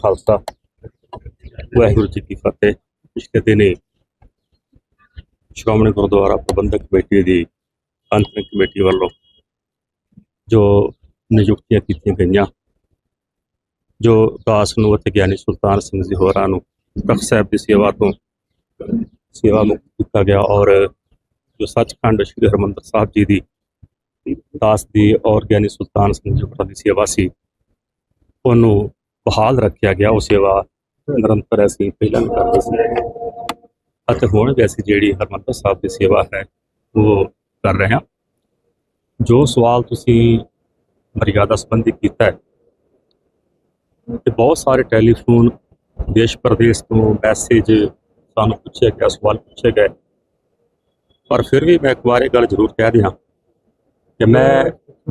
ਖਾਲਸਾ ਵਾਹਿਗੁਰੂ ਜੀ ਕੀ ਫਤਿਹ। ਪਿਛਲੇ ਦਿਨੇ ਸ਼੍ਰੋਮਣੀ ਗੁਰਦੁਆਰਾ ਪ੍ਰਬੰਧਕ ਕਮੇਟੀ ਦੀ ਅੰਤਰਿਮ ਕਮੇਟੀ ਵੱਲੋਂ ਜੋ ਨਿਯੁਕਤੀਆਂ ਕੀਤੀਆਂ ਗਈਆਂ, ਜੋ ਦਾਸ ਨੂੰ ਅਤੇ ਗਿਆਨੀ ਸੁਲਤਾਨ ਸਿੰਘ ਜੀ ਹੋਰਾਂ ਨੂੰ ਤਖਤ ਸਾਹਿਬ ਦੀ ਸੇਵਾ ਤੋਂ ਸੇਵਾ ਮੁਕਤ ਕੀਤਾ ਗਿਆ ਔਰ ਜੋ ਸੱਚਖੰਡ ਸ੍ਰੀ ਹਰਿਮੰਦਰ ਸਾਹਿਬ ਜੀ ਦੀ ਦਾਸ ਦੀ ਔਰ ਗਿਆਨੀ ਸੁਲਤਾਨ ਸਿੰਘ ਜੀ ਹੋਰਾਂ ਦੀ ਸੇਵਾ ਸੀ, ਉਹਨੂੰ ਬਹਾਲ ਰੱਖਿਆ ਗਿਆ, ਉਹ ਸੇਵਾ ਨਿਰੰਤਰ ਅਸੀਂ ਪਹਿਲਾਂ ਵੀ ਕਰਦੇ ਸੀ। ਅਤੇ ਹੁਣ ਵੀ ਅਸੀਂ ਜਿਹੜੀ ਹਰਮੰਦਰ ਸਾਹਿਬ ਦੀ ਸੇਵਾ ਹੈ, ਉਹ ਕਰ ਰਹੇ ਹਾਂ। ਜੋ ਸਵਾਲ ਤੁਸੀਂ ਮਰਿਆਦਾ ਸੰਬੰਧੀ ਕੀਤਾ ਹੈ, ਤੇ ਬਹੁਤ ਸਾਰੇ ਟੈਲੀਫੋਨ ਦੇਸ਼ ਪ੍ਰਦੇਸ਼ ਤੋਂ ਮੈਸੇਜ ਸਾਨੂੰ ਪੁੱਛਿਆ ਗਿਆ, ਸਵਾਲ ਪੁੱਛੇ ਗਏ। ਪਰ ਫਿਰ ਵੀ ਮੈਂ ਇੱਕ ਵਾਰ ਇਹ ਗੱਲ ਜ਼ਰੂਰ ਕਹਿ ਦਿਆਂ ਕਿ ਮੈਂ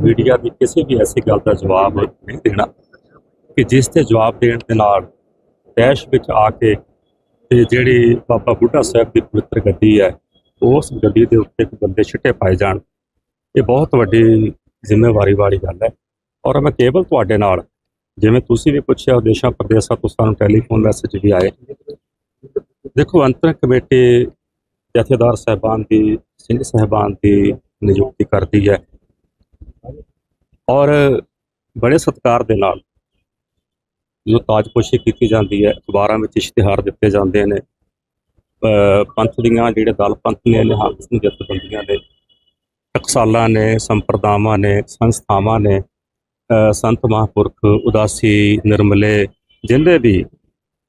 ਮੀਡੀਆ ਦੀ ਕਿਸੇ ਵੀ ਐਸੀ ਗੱਲ ਦਾ ਜਵਾਬ ਨਹੀਂ ਦੇਣਾ। ਕਿ ਜਿਸ ਤੇ ਜਵਾਬ ਦੇਣ ਦੇ ਨਾਲ ਦੇਸ਼ ਵਿੱਚ ਆ ਕੇ ਤੇ ਜਿਹੜੀ ਬਾਬਾ ਬੁੱਢਾ ਸਾਹਿਬ ਦੀ ਪਵਿੱਤਰ ਗੱਦੀ ਹੈ, ਉਸ ਗੱਡੀ ਦੇ ਉੱਤੇ ਕੋਈ ਬੰਦੇ ਛਿੱਟੇ ਪਾਏ ਜਾਣ। ਇਹ ਬਹੁਤ ਵੱਡੀ ਜ਼ਿੰਮੇਵਾਰੀ ਵਾਲੀ ਗੱਲ ਹੈ। ਔਰ ਮੈਂ ਕੇਵਲ ਤੁਹਾਡੇ ਨਾਲ, ਜਿਵੇਂ ਤੁਸੀਂ ਵੀ ਪੁੱਛਿਆ ਉਦੇਸ਼ਾਂ ਪ੍ਰਦੇਸ਼ਾਂ ਤੋਂ ਸਾਨੂੰ ਟੈਲੀਫੋਨ ਮੈਸੇਜ ਵੀ ਆਏ। ਦੇਖੋ, ਅੰਤਰ ਕਮੇਟੀ ਜਥੇਦਾਰ ਸਾਹਿਬਾਨ ਦੀ, ਸਿੰਘ ਸਾਹਿਬਾਨ ਦੀ ਨਿਯੁਕਤੀ ਕਰਦੀ ਹੈ। ਔਰ ਬੜੇ ਸਤਿਕਾਰ ਦੇ ਨਾਲ ਜੋ ਤਾਜਪੋਸ਼ੀ ਕੀਤੀ ਜਾਂਦੀ ਹੈ, ਅਖਬਾਰਾਂ ਵਿੱਚ ਇਸ਼ਤਿਹਾਰ ਦਿੱਤੇ ਜਾਂਦੇ ਨੇ ਪੰਥ ਦੀਆਂ ਜਿਹੜੇ ਦਲ ਪੰਥ ਨੇ, ਨਿਹੰਗ ਸਿੰਘ ਜਥੇਬੰਦੀਆਂ ਨੇ, ਟਕਸਾਲਾਂ ਨੇ, ਸੰਪਰਦਾਵਾਂ ਨੇ, ਸੰਸਥਾਵਾਂ ਨੇ ਸੰਤ ਮਹਾਂਪੁਰਖ, ਉਦਾਸੀ, ਨਿਰਮਲੇ ਜਿੰਦੇ ਵੀ,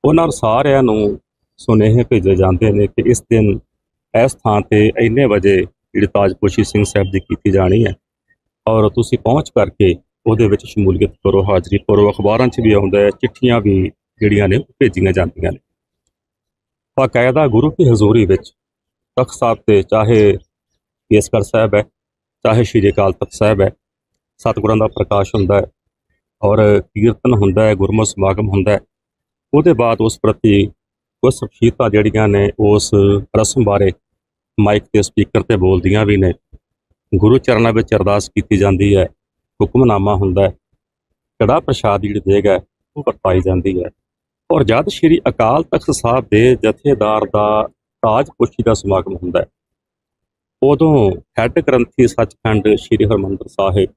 ਉਹਨਾਂ ਸਾਰਿਆਂ ਨੂੰ ਸੁਨੇਹੇ ਭੇਜੇ ਜਾਂਦੇ ਨੇ ਕਿ ਇਸ ਦਿਨ ਇਸ ਥਾਂ ਤੇ ਇੰਨੇ ਵਜੇ ਜਿਹੜੀ ਤਾਜਪੋਸ਼ੀ ਸਿੰਘ ਸਾਹਿਬ ਦੀ ਕੀਤੀ ਜਾਣੀ ਹੈ। ਔਰ ਤੁਸੀਂ ਪਹੁੰਚ ਕਰਕੇ ਉਹਦੇ ਵਿੱਚ ਸ਼ਮੂਲੀਅਤ ਕਰੋ, ਹਾਜ਼ਰੀ ਕਰੋ ਅਖਬਾਰਾਂ 'ਚ ਵੀ ਆਉਂਦਾ ਹੈ, ਚਿੱਠੀਆਂ ਵੀ ਜਿਹੜੀਆਂ ਨੇ ਉਹ ਭੇਜੀਆਂ ਜਾਂਦੀਆਂ ਨੇ। ਬਾਕਾਇਦਾ ਗੁਰੂ ਕੀ ਹਜ਼ੂਰੀ ਵਿੱਚ ਤਖਤ ਸਾਹਿਬ ਤੇ ਚਾਹੇ ਕੇਸਗੜ੍ਹ ਸਾਹਿਬ ਹੈ, ਚਾਹੇ ਸ਼੍ਰੀ ਅਕਾਲ ਤਖਤ ਸਾਹਿਬ ਹੈ, ਸਤਿਗੁਰਾਂ ਦਾ ਪ੍ਰਕਾਸ਼ ਹੁੰਦਾ ਹੈ ਔਰ ਕੀਰਤਨ ਹੁੰਦਾ ਹੈ ਗੁਰਮਤਿ ਸਮਾਗਮ ਹੁੰਦਾ ਹੈ, ਉਹਦੇ ਬਾਅਦ ਉਸ ਪ੍ਰਤੀ ਕੁਝ ਸ਼ਖਸੀਅਤਾਂ ਜਿਹੜੀਆਂ ਨੇ ਉਸ ਰਸਮ ਬਾਰੇ ਮਾਈਕ ਤੇ ਸਪੀਕਰ ਤੇ ਬੋਲਦੀਆਂ ਵੀ ਨੇ। ਗੁਰੂ ਚਰਨਾਂ ਵਿੱਚ ਅਰਦਾਸ ਕੀਤੀ ਜਾਂਦੀ ਹੈ। ਹੁਕਮਨਾਮਾ ਹੁੰਦਾ ਹੈ। ਕੜਾ ਪ੍ਰਸ਼ਾਦ ਜਿਹੜੀ ਦੇਗਾ ਹੈ ਉਹ ਵਰਤਾਈ ਜਾਂਦੀ ਹੈ। ਔਰ ਜਦ ਸ਼੍ਰੀ ਅਕਾਲ ਤਖਤ ਸਾਹਿਬ ਦੇ ਜਥੇਦਾਰ ਦਾ ਤਾਜ ਪੁੱਛੀ ਦਾ ਸਮਾਗਮ ਹੁੰਦਾ ਹੈ, ਉਦੋਂ ਹੈੱਡ ਗ੍ਰੰਥੀ ਸੱਚਖੰਡ ਸ਼੍ਰੀ ਹਰਮੰਦਰ ਸਾਹਿਬ,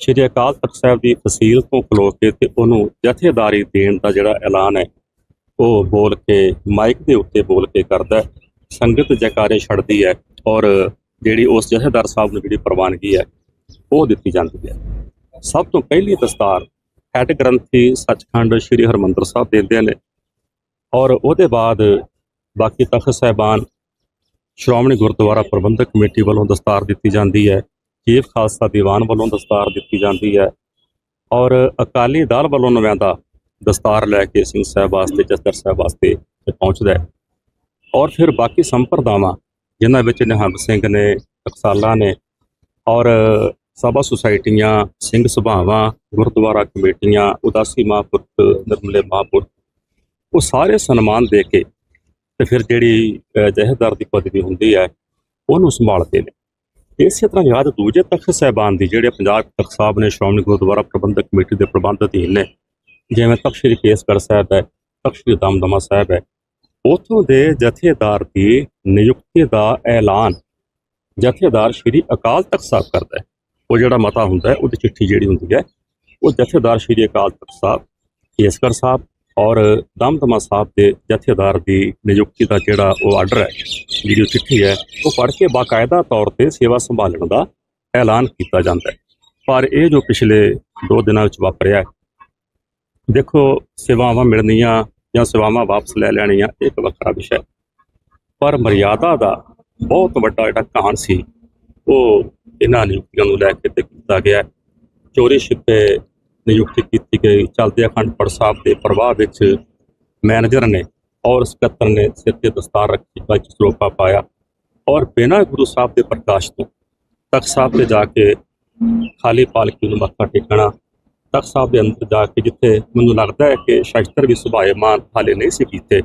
ਸ਼੍ਰੀ ਅਕਾਲ ਤਖਤ ਸਾਹਿਬ ਦੀ ਫਸੀਲ ਤੋਂ ਖਲੋ ਕੇ ਤੇ ਉਹਨੂੰ ਜਥੇਦਾਰੀ ਦੇਣ ਦਾ ਜਿਹੜਾ ਐਲਾਨ ਹੈ, ਉਹ ਬੋਲ ਕੇ ਮਾਈਕ ਦੇ ਉੱਤੇ ਬੋਲ ਕੇ ਕਰਦਾ ਸੰਗਤ ਜੈਕਾਰੇ ਛੱਡਦੀ ਹੈ ਔਰ ਜਿਹੜੀ ਉਸ ਜਥੇਦਾਰ ਸਾਹਿਬ ਨੂੰ ਜਿਹੜੀ ਪ੍ਰਵਾਨਗੀ ਹੈ ਉਹ ਦਿੱਤੀ ਜਾਂਦੀ ਹੈ। ਸਭ ਤੋਂ ਪਹਿਲੀ ਦਸਤਾਰ ਹੈੱਡ ਗ੍ਰੰਥੀ ਸੱਚਖੰਡ ਸ੍ਰੀ ਹਰਮੰਦਰ ਸਾਹਿਬ ਦਿੰਦੇ ਨੇ ਔਰ ਉਹਦੇ ਬਾਅਦ ਬਾਕੀ ਤਖਤ ਸਾਹਿਬਾਨ, ਸ਼੍ਰੋਮਣੀ ਗੁਰਦੁਆਰਾ ਪ੍ਰਬੰਧਕ ਕਮੇਟੀ ਵੱਲੋਂ ਦਸਤਾਰ ਦਿੱਤੀ ਜਾਂਦੀ ਹੈ। ਚੀਫ ਖਾਲਸਾ ਦੀਵਾਨ ਵੱਲੋਂ ਦਸਤਾਰ ਦਿੱਤੀ ਜਾਂਦੀ ਹੈ ਔਰ ਅਕਾਲੀ ਦਲ ਵੱਲੋਂ ਨਵਿਆਂਦਾ ਦਸਤਾਰ ਲੈ ਕੇ ਸਿੰਘ ਸਾਹਿਬ ਵਾਸਤੇ, ਜਸਦਰ ਸਾਹਿਬ ਵਾਸਤੇ ਪਹੁੰਚਦਾ ਹੈ। ਔਰ ਫਿਰ ਬਾਕੀ ਸੰਪਰਦਾਵਾਂ, ਜਿਨ੍ਹਾਂ ਵਿੱਚ ਨਿਹੰਗ ਸਿੰਘ ਨੇ, ਟਕਸਾਲਾ ਨੇ ਔਰ ਸਭਾ ਸੁਸਾਇਟੀਆਂ ਸਿੰਘ ਸਭਾਵਾਂ ਗੁਰਦੁਆਰਾ ਕਮੇਟੀਆਂ ਉਦਾਸੀ ਮਹਾਂਪੁਰਖ ਨਿਰਮਲੇ ਮਹਾਂਪੁਰਖ ਉਹ ਸਾਰੇ ਸਨਮਾਨ ਦੇ ਕੇ ਤੇ ਫਿਰ ਜਿਹੜੀ ਅ, ਜਥੇਦਾਰ ਦੀ ਪਦਵੀ ਹੁੰਦੀ ਹੈ ਉਹਨੂੰ ਸੰਭਾਲਦੇ ਨੇ। ਇਸੇ ਤਰ੍ਹਾਂ ਯਾਦ ਦੂਜੇ ਤਖਤ ਸਾਹਿਬਾਨ ਦੀ ਜਿਹੜੇ ਪੰਜਾਬ ਤਖਤ ਸਾਹਿਬ ਨੇ ਸ਼੍ਰੋਮਣੀ ਗੁਰਦੁਆਰਾ ਪ੍ਰਬੰਧਕ ਕਮੇਟੀ ਦੇ ਪ੍ਰਬੰਧ ਅਧੀਨ ਨੇ ਜਿਵੇਂ ਤਖਤ ਸ੍ਰੀ ਕੇਸਗੜ੍ਹ ਸਾਹਿਬ ਹੈ ਤਖਤ ਸ੍ਰੀ ਦਮਦਮਾ ਸਾਹਿਬ ਹੈ ਉਥੋਂ ਦੇ ਜਥੇਦਾਰ ਦੀ ਨਿਯੁਕਤੀ ਦਾ ਐਲਾਨ ਜਥੇਦਾਰ ਸ੍ਰੀ ਅਕਾਲ ਤਖਤ ਸਾਹਿਬ ਕਰਦਾ ਹੈ। ਉਹ ਜਿਹੜਾ ਮਤਾ ਹੁੰਦਾ ਹੈ, ਉਹਦੀ ਚਿੱਠੀ ਜਿਹੜੀ ਹੁੰਦੀ ਹੈ, ਉਹ ਜਥੇਦਾਰ ਸ੍ਰੀ ਅਕਾਲ ਤਖਤ ਸਾਹਿਬ, ਕੇਸਗੜ੍ਹ ਸਾਹਿਬ ਔਰ ਦਮਦਮਾ ਸਾਹਿਬ ਦੇ ਜਥੇਦਾਰ ਦੀ ਨਿਯੁਕਤੀ ਦਾ ਜਿਹੜਾ ਉਹ ਆਰਡਰ ਹੈ, ਜਿਹੜੀ ਉਹ ਚਿੱਠੀ ਹੈ, ਉਹ ਪੜ੍ਹ ਕੇ ਬਾਕਾਇਦਾ ਤੌਰ ਤੇ ਸੇਵਾ ਸੰਭਾਲਣ ਦਾ ਐਲਾਨ ਕੀਤਾ ਜਾਂਦਾ ਹੈ। ਪਰ ਇਹ ਜੋ ਪਿਛਲੇ 2 ਦਿਨਾਂ ਵਿੱਚ ਵਾਪਰਿਆ ਦੇਖੋ ਸੇਵਾਵਾਂ ਮਿਲਣੀਆਂ ਜਾਂ ਸੇਵਾਵਾਂ ਵਾਪਸ ਲੈ ਲੈਣੀਆਂ, ਇਹ ਇੱਕ ਵੱਖਰਾ ਵਿਸ਼ਾ ਹੈ। ਪਰ ਮਰਿਆਦਾ ਦਾ ਬਹੁਤ ਵੱਡਾ ਜਿਹੜਾ ਕਹਾਣ ਸੀ, ਉਹ ਇਹਨਾਂ ਨਿਯੁਕਤੀਆਂ ਨੂੰ ਲੈ ਕੇ ਤੇ ਕੀਤਾ ਗਿਆ। ਚੋਰੀ ਛਿਪੇ ਨਿਯੁਕਤੀ ਕੀਤੀ ਗਈ। ਚਲਦੇ ਅਖੰਡ ਪਾਠ ਸਾਹਿਬ ਦੇ ਪ੍ਰਵਾਹ ਵਿੱਚ ਮੈਨੇਜਰ ਨੇ ਔਰ ਸਕੱਤਰ ਨੇ ਸਿਰ ਤੇ ਦਸਤਾਰ ਰੱਖੀ ਵਿੱਚ ਸਰੋਪਾ ਪਾਇਆ ਔਰ ਬਿਨਾਂ ਗੁਰੂ ਸਾਹਿਬ ਦੇ ਪ੍ਰਕਾਸ਼ ਤੋਂ ਤਖਤ ਸਾਹਿਬ ਤੇ ਜਾ ਕੇ ਖਾਲੀ ਪਾਲਕੀ ਨੂੰ ਮੱਥਾ ਟੇਕਣਾ, ਤਖਤ ਸਾਹਿਬ ਦੇ ਅੰਦਰ ਜਾ ਕੇ ਜਿੱਥੇ ਮੈਨੂੰ ਲੱਗਦਾ ਹੈ ਕਿ ਸ਼ਸਤਰ ਵੀ ਸੁਭਾਏਮਾਨ ਹਾਲੇ ਨਹੀਂ ਸੀ ਕੀਤੇ,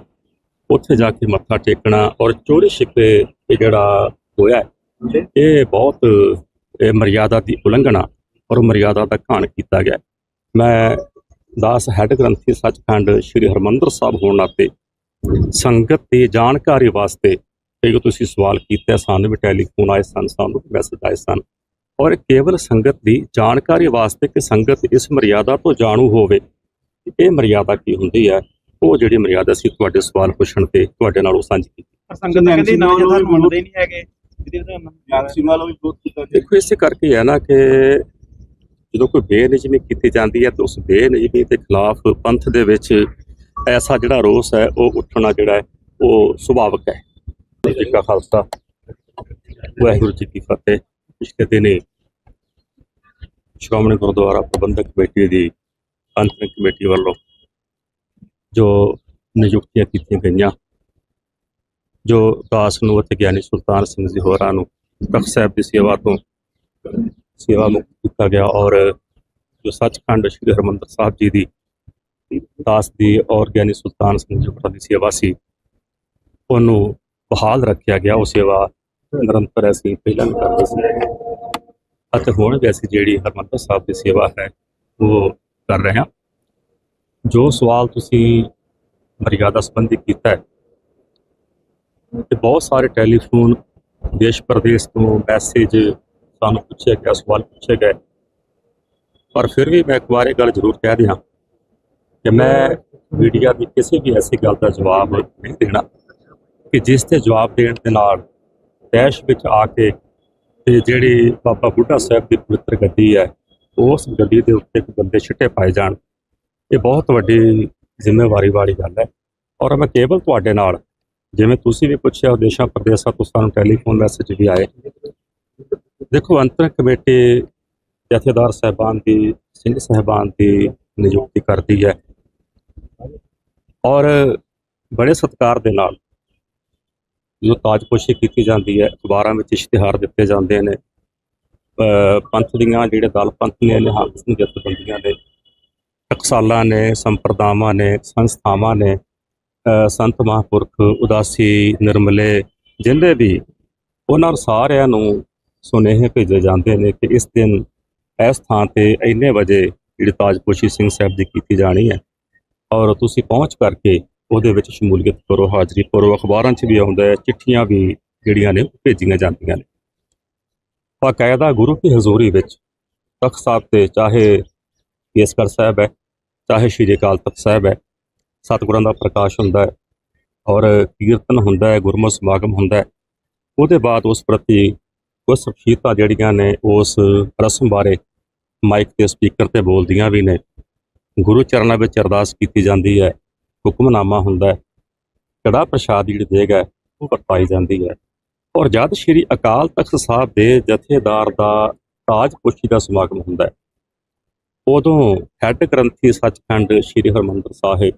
ਉੱਥੇ ਜਾ ਕੇ ਮੱਥਾ ਟੇਕਣਾ ਔਰ ਚੋਰੀ ਛਿਪੇ ਇਹ ਜਿਹੜਾ ਹੋਇਆ ਹੈ, ਇਹ ਬਹੁਤ ਇਹ ਮਰਿਆਦਾ ਦੀ ਉਲੰਘਣਾ ਔਰ ਮਰਿਆਦਾ ਦਾ ਘਾਣ ਕੀਤਾ ਗਿਆ ਹੈ। ਮੈਂ ਦਾਸ ਹੈੱਡ ਗ੍ਰੰਥੀ ਸੱਚਖੰਡ ਸ੍ਰੀ ਹਰਮੰਦਰ ਸਾਹਿਬ ਹੋਣ ਨਾਤੇ ਸੰਗਤ ਦੀ ਜਾਣਕਾਰੀ ਵਾਸਤੇ ਇਹ ਤੁਸੀਂ ਸਵਾਲ ਕੀਤਾ ਸਾਨੂੰ ਵੀ ਟੈਲੀਫੋਨ ਆਏ ਸਨ ਸਾਨੂੰ ਮੈਸੇਜ ਆਏ ਸਨ ਔਰ ਕੇਵਲ ਸੰਗਤ ਦੀ ਜਾਣਕਾਰੀ ਵਾਸਤੇ ਕਿ ਸੰਗਤ ਇਸ ਮਰਿਆਦਾ ਤੋਂ ਜਾਣੂ ਹੋਵੇ ਕਿ ਇਹ ਮਰਿਆਦਾ ਕੀ ਹੁੰਦੀ ਹੈ ਉਹ ਜਿਹੜੀ ਮਰਿਆਦਾ ਸੀ ਤੁਹਾਡੇ ਸਵਾਲ ਪੁੱਛਣ ਤੇ ਤੁਹਾਡੇ ਨਾਲ ਉਹ ਸਾਂਝੀ ਕੀਤੀ ਸੰਗਤ ਤਾਂ ਕਹਿੰਦੀ ਨੂੰ ਮੰਨਦੇ ਨਹੀਂ ਹੈਗੇ ਦੇਖੋ ਇਸੇ ਕਰਕੇ ਹੈ ਨਾ ਕਿ ਜਦੋਂ ਕੋਈ ਬੇਨਿਜਮੀ ਕੀਤੀ ਜਾਂਦੀ ਹੈ ਤਾਂ ਉਸ ਬੇਨਿਜਮੀ ਦੇ ਖਿਲਾਫ ਪੰਥ ਦੇ ਵਿੱਚ ਐਸਾ ਜਿਹੜਾ ਰੋਸ ਹੈ ਉਹ ਉੱਠਣਾ ਜਿਹੜਾ ਹੈ ਉਹ ਸੁਭਾਵਕ ਹੈ। ਜੀ ਕਾ ਖਾਲਸਾ। ਵਾਹਿਗੁਰੂ ਜੀ ਕੀ ਫਤਿਹ। ਪਿਛਲੇ ਦਿਨੇ ਸ਼੍ਰੋਮਣੀ ਗੁਰਦੁਆਰਾ ਪ੍ਰਬੰਧਕ ਕਮੇਟੀ ਦੀ ਅੰਤਰਿਮ ਕਮੇਟੀ ਵੱਲੋਂ ਜੋ ਨਿਯੁਕਤੀਆਂ ਕੀਤੀਆਂ ਗਈਆਂ ਜੋ ਦਾਸ ਨੂੰ ਅਤੇ ਗਿਆਨੀ ਸੁਲਤਾਨ ਸਿੰਘ ਜੀ ਹੋਰਾਂ ਨੂੰ ਤਖਤ ਸਾਹਿਬ ਦੀ ਸੇਵਾ ਤੋਂ ਸੇਵਾ ਮੁਕਤ ਕੀਤਾ ਗਿਆ ਔਰ ਜੋ ਸੱਚਖੰਡ ਸ੍ਰੀ ਹਰਿਮੰਦਰ ਸਾਹਿਬ ਜੀ ਦੀ ਦਾਸ ਦੀ ਔਰ ਗਿਆਨੀ ਸੁਲਤਾਨ ਸਿੰਘ ਜੀ ਹੋਰਾਂ ਦੀ ਸੇਵਾ ਸੀ, ਉਹਨੂੰ ਬਹਾਲ ਰੱਖਿਆ ਗਿਆ। ਉਹ ਸੇਵਾ ਨਿਰੰਤਰ ਅਸੀਂ ਪਹਿਲਾਂ ਵੀ ਕਰਦੇ ਸੀ ਅਤੇ ਹੁਣ ਵੀ ਅਸੀਂ ਜਿਹੜੀ ਹਰਿਮੰਦਰ ਸਾਹਿਬ ਦੀ ਸੇਵਾ ਹੈ, ਉਹ ਕਰ ਰਹੇ ਹਾਂ। ਜੋ ਸਵਾਲ ਤੁਸੀਂ ਮਰਿਆਦਾ ਸੰਬੰਧੀ ਕੀਤਾ ਹੈ ਤੇ ਬਹੁਤ ਸਾਰੇ ਟੈਲੀਫੋਨ ਦੇਸ਼ ਪ੍ਰਦੇਸ਼ ਤੋਂ ਮੈਸੇਜ ਸਾਨੂੰ ਪੁੱਛਿਆ ਗਿਆ, ਸਵਾਲ ਪੁੱਛੇ ਗਏ। ਪਰ ਫਿਰ ਵੀ ਮੈਂ ਇੱਕ ਵਾਰ ਇਹ ਗੱਲ ਜ਼ਰੂਰ ਕਹਿ ਦਿਆਂ ਕਿ ਮੈਂ ਮੀਡੀਆ ਦੀ ਕਿਸੇ ਵੀ ਐਸੀ ਗੱਲ ਦਾ ਜਵਾਬ ਨਹੀਂ ਦੇਣਾ ਕਿ ਜਿਸ ਤੇ ਜਵਾਬ ਦੇਣ ਦੇ ਨਾਲ ਦੇਸ਼ ਵਿੱਚ ਆ ਕੇ ਤੇ ਜਿਹੜੀ ਬਾਬਾ ਬੁੱਢਾ ਸਾਹਿਬ ਦੀ ਪਵਿੱਤਰ ਗੱਦੀ ਹੈ, ਉਸ ਗੱਦੀ ਦੇ ਉੱਤੇ ਕੋਈ ਬੰਦੇ ਛਿੱਟੇ ਪਾਏ ਜਾਣ, ਇਹ ਬਹੁਤ ਵੱਡੀ ਜ਼ਿੰਮੇਵਾਰੀ ਵਾਲੀ ਗੱਲ ਹੈ। ਔਰ ਮੈਂ ਕੇਵਲ ਤੁਹਾਡੇ ਨਾਲ ਜਿਵੇਂ ਤੁਸੀਂ ਵੀ ਪੁੱਛਿਆ, ਦੇਸ਼ਾਂ ਪ੍ਰਦੇਸ਼ਾਂ ਤੋਂ ਸਾਨੂੰ ਟੈਲੀਫੋਨ ਮੈਸੇਜ ਵੀ ਆਏ। ਦੇਖੋ, ਅੰਤਰ ਕਮੇਟੀ ਜਥੇਦਾਰ ਸਾਹਿਬਾਨ ਦੀ, ਸਿੰਘ ਸਾਹਿਬਾਨ ਦੀ ਨਿਯੁਕਤੀ ਕਰਦੀ ਹੈ। ਔਰ ਬੜੇ ਸਤਿਕਾਰ ਦੇ ਨਾਲ ਜੋ ਤਾਜਪੋਸ਼ੀ ਕੀਤੀ ਜਾਂਦੀ ਹੈ, ਅਖਬਾਰਾਂ ਵਿੱਚ ਇਸ਼ਤਿਹਾਰ ਦਿੱਤੇ ਜਾਂਦੇ ਨੇ। ਪੰਥ ਦੀਆਂ ਜਿਹੜੇ ਦਲ ਪੰਥ ਨੇ, ਨਿਹੰਗ ਸਿੰਘ ਜਥੇਬੰਦੀਆਂ ਨੇ, ਟਕਸਾਲਾਂ ਨੇ, ਸੰਪਰਦਾਵਾਂ ਨੇ, ਸੰਸਥਾਵਾਂ ਨੇ ਸੰਤ ਮਹਾਂਪੁਰਖ ਉਦਾਸੀ ਨਿਰਮਲੇ ਜਿੰਦੇ ਵੀ ਉਹਨਾਂ ਸਾਰਿਆਂ ਨੂੰ ਸੁਨੇਹੇ ਭੇਜੇ ਜਾਂਦੇ ਨੇ ਕਿ ਇਸ ਦਿਨ ਇਸ ਥਾਂ ਤੇ ਇੰਨੇ ਵਜੇ ਜਿਹੜੀ ਤਾਜਪੋਸ਼ੀ ਸਿੰਘ ਸਾਹਿਬ ਦੀ ਕੀਤੀ ਜਾਣੀ ਹੈ ਔਰ ਤੁਸੀਂ ਪਹੁੰਚ ਕਰਕੇ ਉਹਦੇ ਵਿੱਚ ਸ਼ਮੂਲੀਅਤ ਕਰੋ, ਹਾਜ਼ਰੀ ਕਰੋ ਅਖਬਾਰਾਂ 'ਚ ਵੀ ਆਉਂਦਾ ਹੈ, ਚਿੱਠੀਆਂ ਵੀ ਜਿਹੜੀਆਂ ਨੇ ਉਹ ਭੇਜੀਆਂ ਜਾਂਦੀਆਂ ਨੇ। ਬਾਕਾਇਦਾ ਗੁਰੂ ਕੀ ਹਜ਼ੂਰੀ ਵਿੱਚ ਤਖਤ ਸਾਹਿਬ ਤੇ ਚਾਹੇ ਕੇਸਗੜ੍ਹ ਸਾਹਿਬ ਹੈ, ਚਾਹੇ ਸ਼੍ਰੀ ਅਕਾਲ ਤਖਤ ਸਾਹਿਬ ਹੈ ਸਤਿਗੁਰਾਂ ਦਾ ਪ੍ਰਕਾਸ਼ ਹੁੰਦਾ ਹੈ ਔਰ ਕੀਰਤਨ ਹੁੰਦਾ ਹੈ ਗੁਰਮਤਿ ਸਮਾਗਮ ਹੁੰਦਾ ਹੈ। ਉਹਦੇ ਬਾਅਦ ਉਸ ਪ੍ਰਤੀ ਕੁਝ ਸ਼ਖਸੀਅਤਾਂ ਜਿਹੜੀਆਂ ਨੇ, ਉਸ ਰਸਮ ਬਾਰੇ ਮਾਈਕ ਤੇ ਸਪੀਕਰ ਤੇ ਬੋਲਦੀਆਂ ਵੀ ਨੇ। ਗੁਰੂ ਚਰਨਾਂ ਵਿੱਚ ਅਰਦਾਸ ਕੀਤੀ ਜਾਂਦੀ ਹੈ, ਹੁਕਮਨਾਮਾ ਹੁੰਦਾ ਹੈ। ਕੜਾ ਪ੍ਰਸ਼ਾਦ ਜਿਹੜੀ ਦੇਗਾ ਉਹ ਵਰਤਾਈ ਜਾਂਦੀ ਹੈ। ਔਰ ਜਦ ਸ਼੍ਰੀ ਅਕਾਲ ਤਖਤ ਸਾਹਿਬ ਦੇ ਜਥੇਦਾਰ ਦਾ ਤਾਜ ਪੁਸ਼ੀ ਦਾ ਸਮਾਗਮ ਹੁੰਦਾ ਹੈ, ਉਦੋਂ ਹੈੱਡ ਗ੍ਰੰਥੀ ਸੱਚਖੰਡ ਸ਼੍ਰੀ ਹਰਮੰਦਰ ਸਾਹਿਬ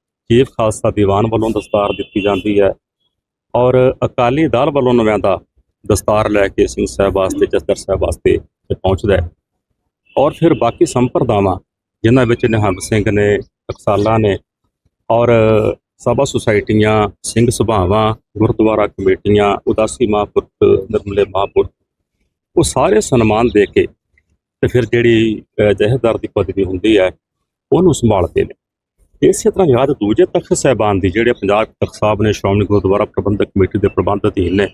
ਚੀਫ ਖਾਲਸਾ ਦੀਵਾਨ ਵੱਲੋਂ ਦਸਤਾਰ ਦਿੱਤੀ ਜਾਂਦੀ ਹੈ ਔਰ ਅਕਾਲੀ ਦਲ ਵੱਲੋਂ ਨਵਿਆਂਦਾ ਦਸਤਾਰ ਲੈ ਕੇ ਸਿੰਘ ਸਾਹਿਬ ਵਾਸਤੇ ਜਸਦਰ ਸਾਹਿਬ ਵਾਸਤੇ ਪਹੁੰਚਦਾ ਹੈ। ਔਰ ਫਿਰ ਬਾਕੀ ਸੰਪਰਦਾਵਾਂ ਜਿਨ੍ਹਾਂ ਵਿੱਚ ਨਿਹੰਗ ਸਿੰਘ ਨੇ ਟਕਸਾਲਾ ਨੇ ਔਰ ਸਭਾ ਸੁਸਾਇਟੀਆਂ ਸਿੰਘ ਸਭਾਵਾਂ ਗੁਰਦੁਆਰਾ ਕਮੇਟੀਆਂ ਉਦਾਸੀ ਮਹਾਂਪੁਰਖ ਨਿਰਮਲੇ ਮਹਾਂਪੁਰਖ ਉਹ ਸਾਰੇ ਸਨਮਾਨ ਦੇ ਕੇ ਤੇ ਫਿਰ ਜਿਹੜੀ ਅ, ਜਥੇਦਾਰ ਦੀ ਪਦਵੀ ਹੁੰਦੀ ਹੈ ਉਹਨੂੰ ਸੰਭਾਲਦੇ ਨੇ। ਇਸੇ ਤਰ੍ਹਾਂ ਯਾਦ ਦੂਜੇ ਤਖਤ ਸਾਹਿਬਾਨ ਦੀ ਜਿਹੜੇ ਪੰਜਾਬ ਤਖਤ ਸਾਹਿਬ ਨੇ, ਸ਼੍ਰੋਮਣੀ ਗੁਰਦੁਆਰਾ ਪ੍ਰਬੰਧਕ ਕਮੇਟੀ ਦੇ ਪ੍ਰਬੰਧ ਅਧੀਨ ਨੇ,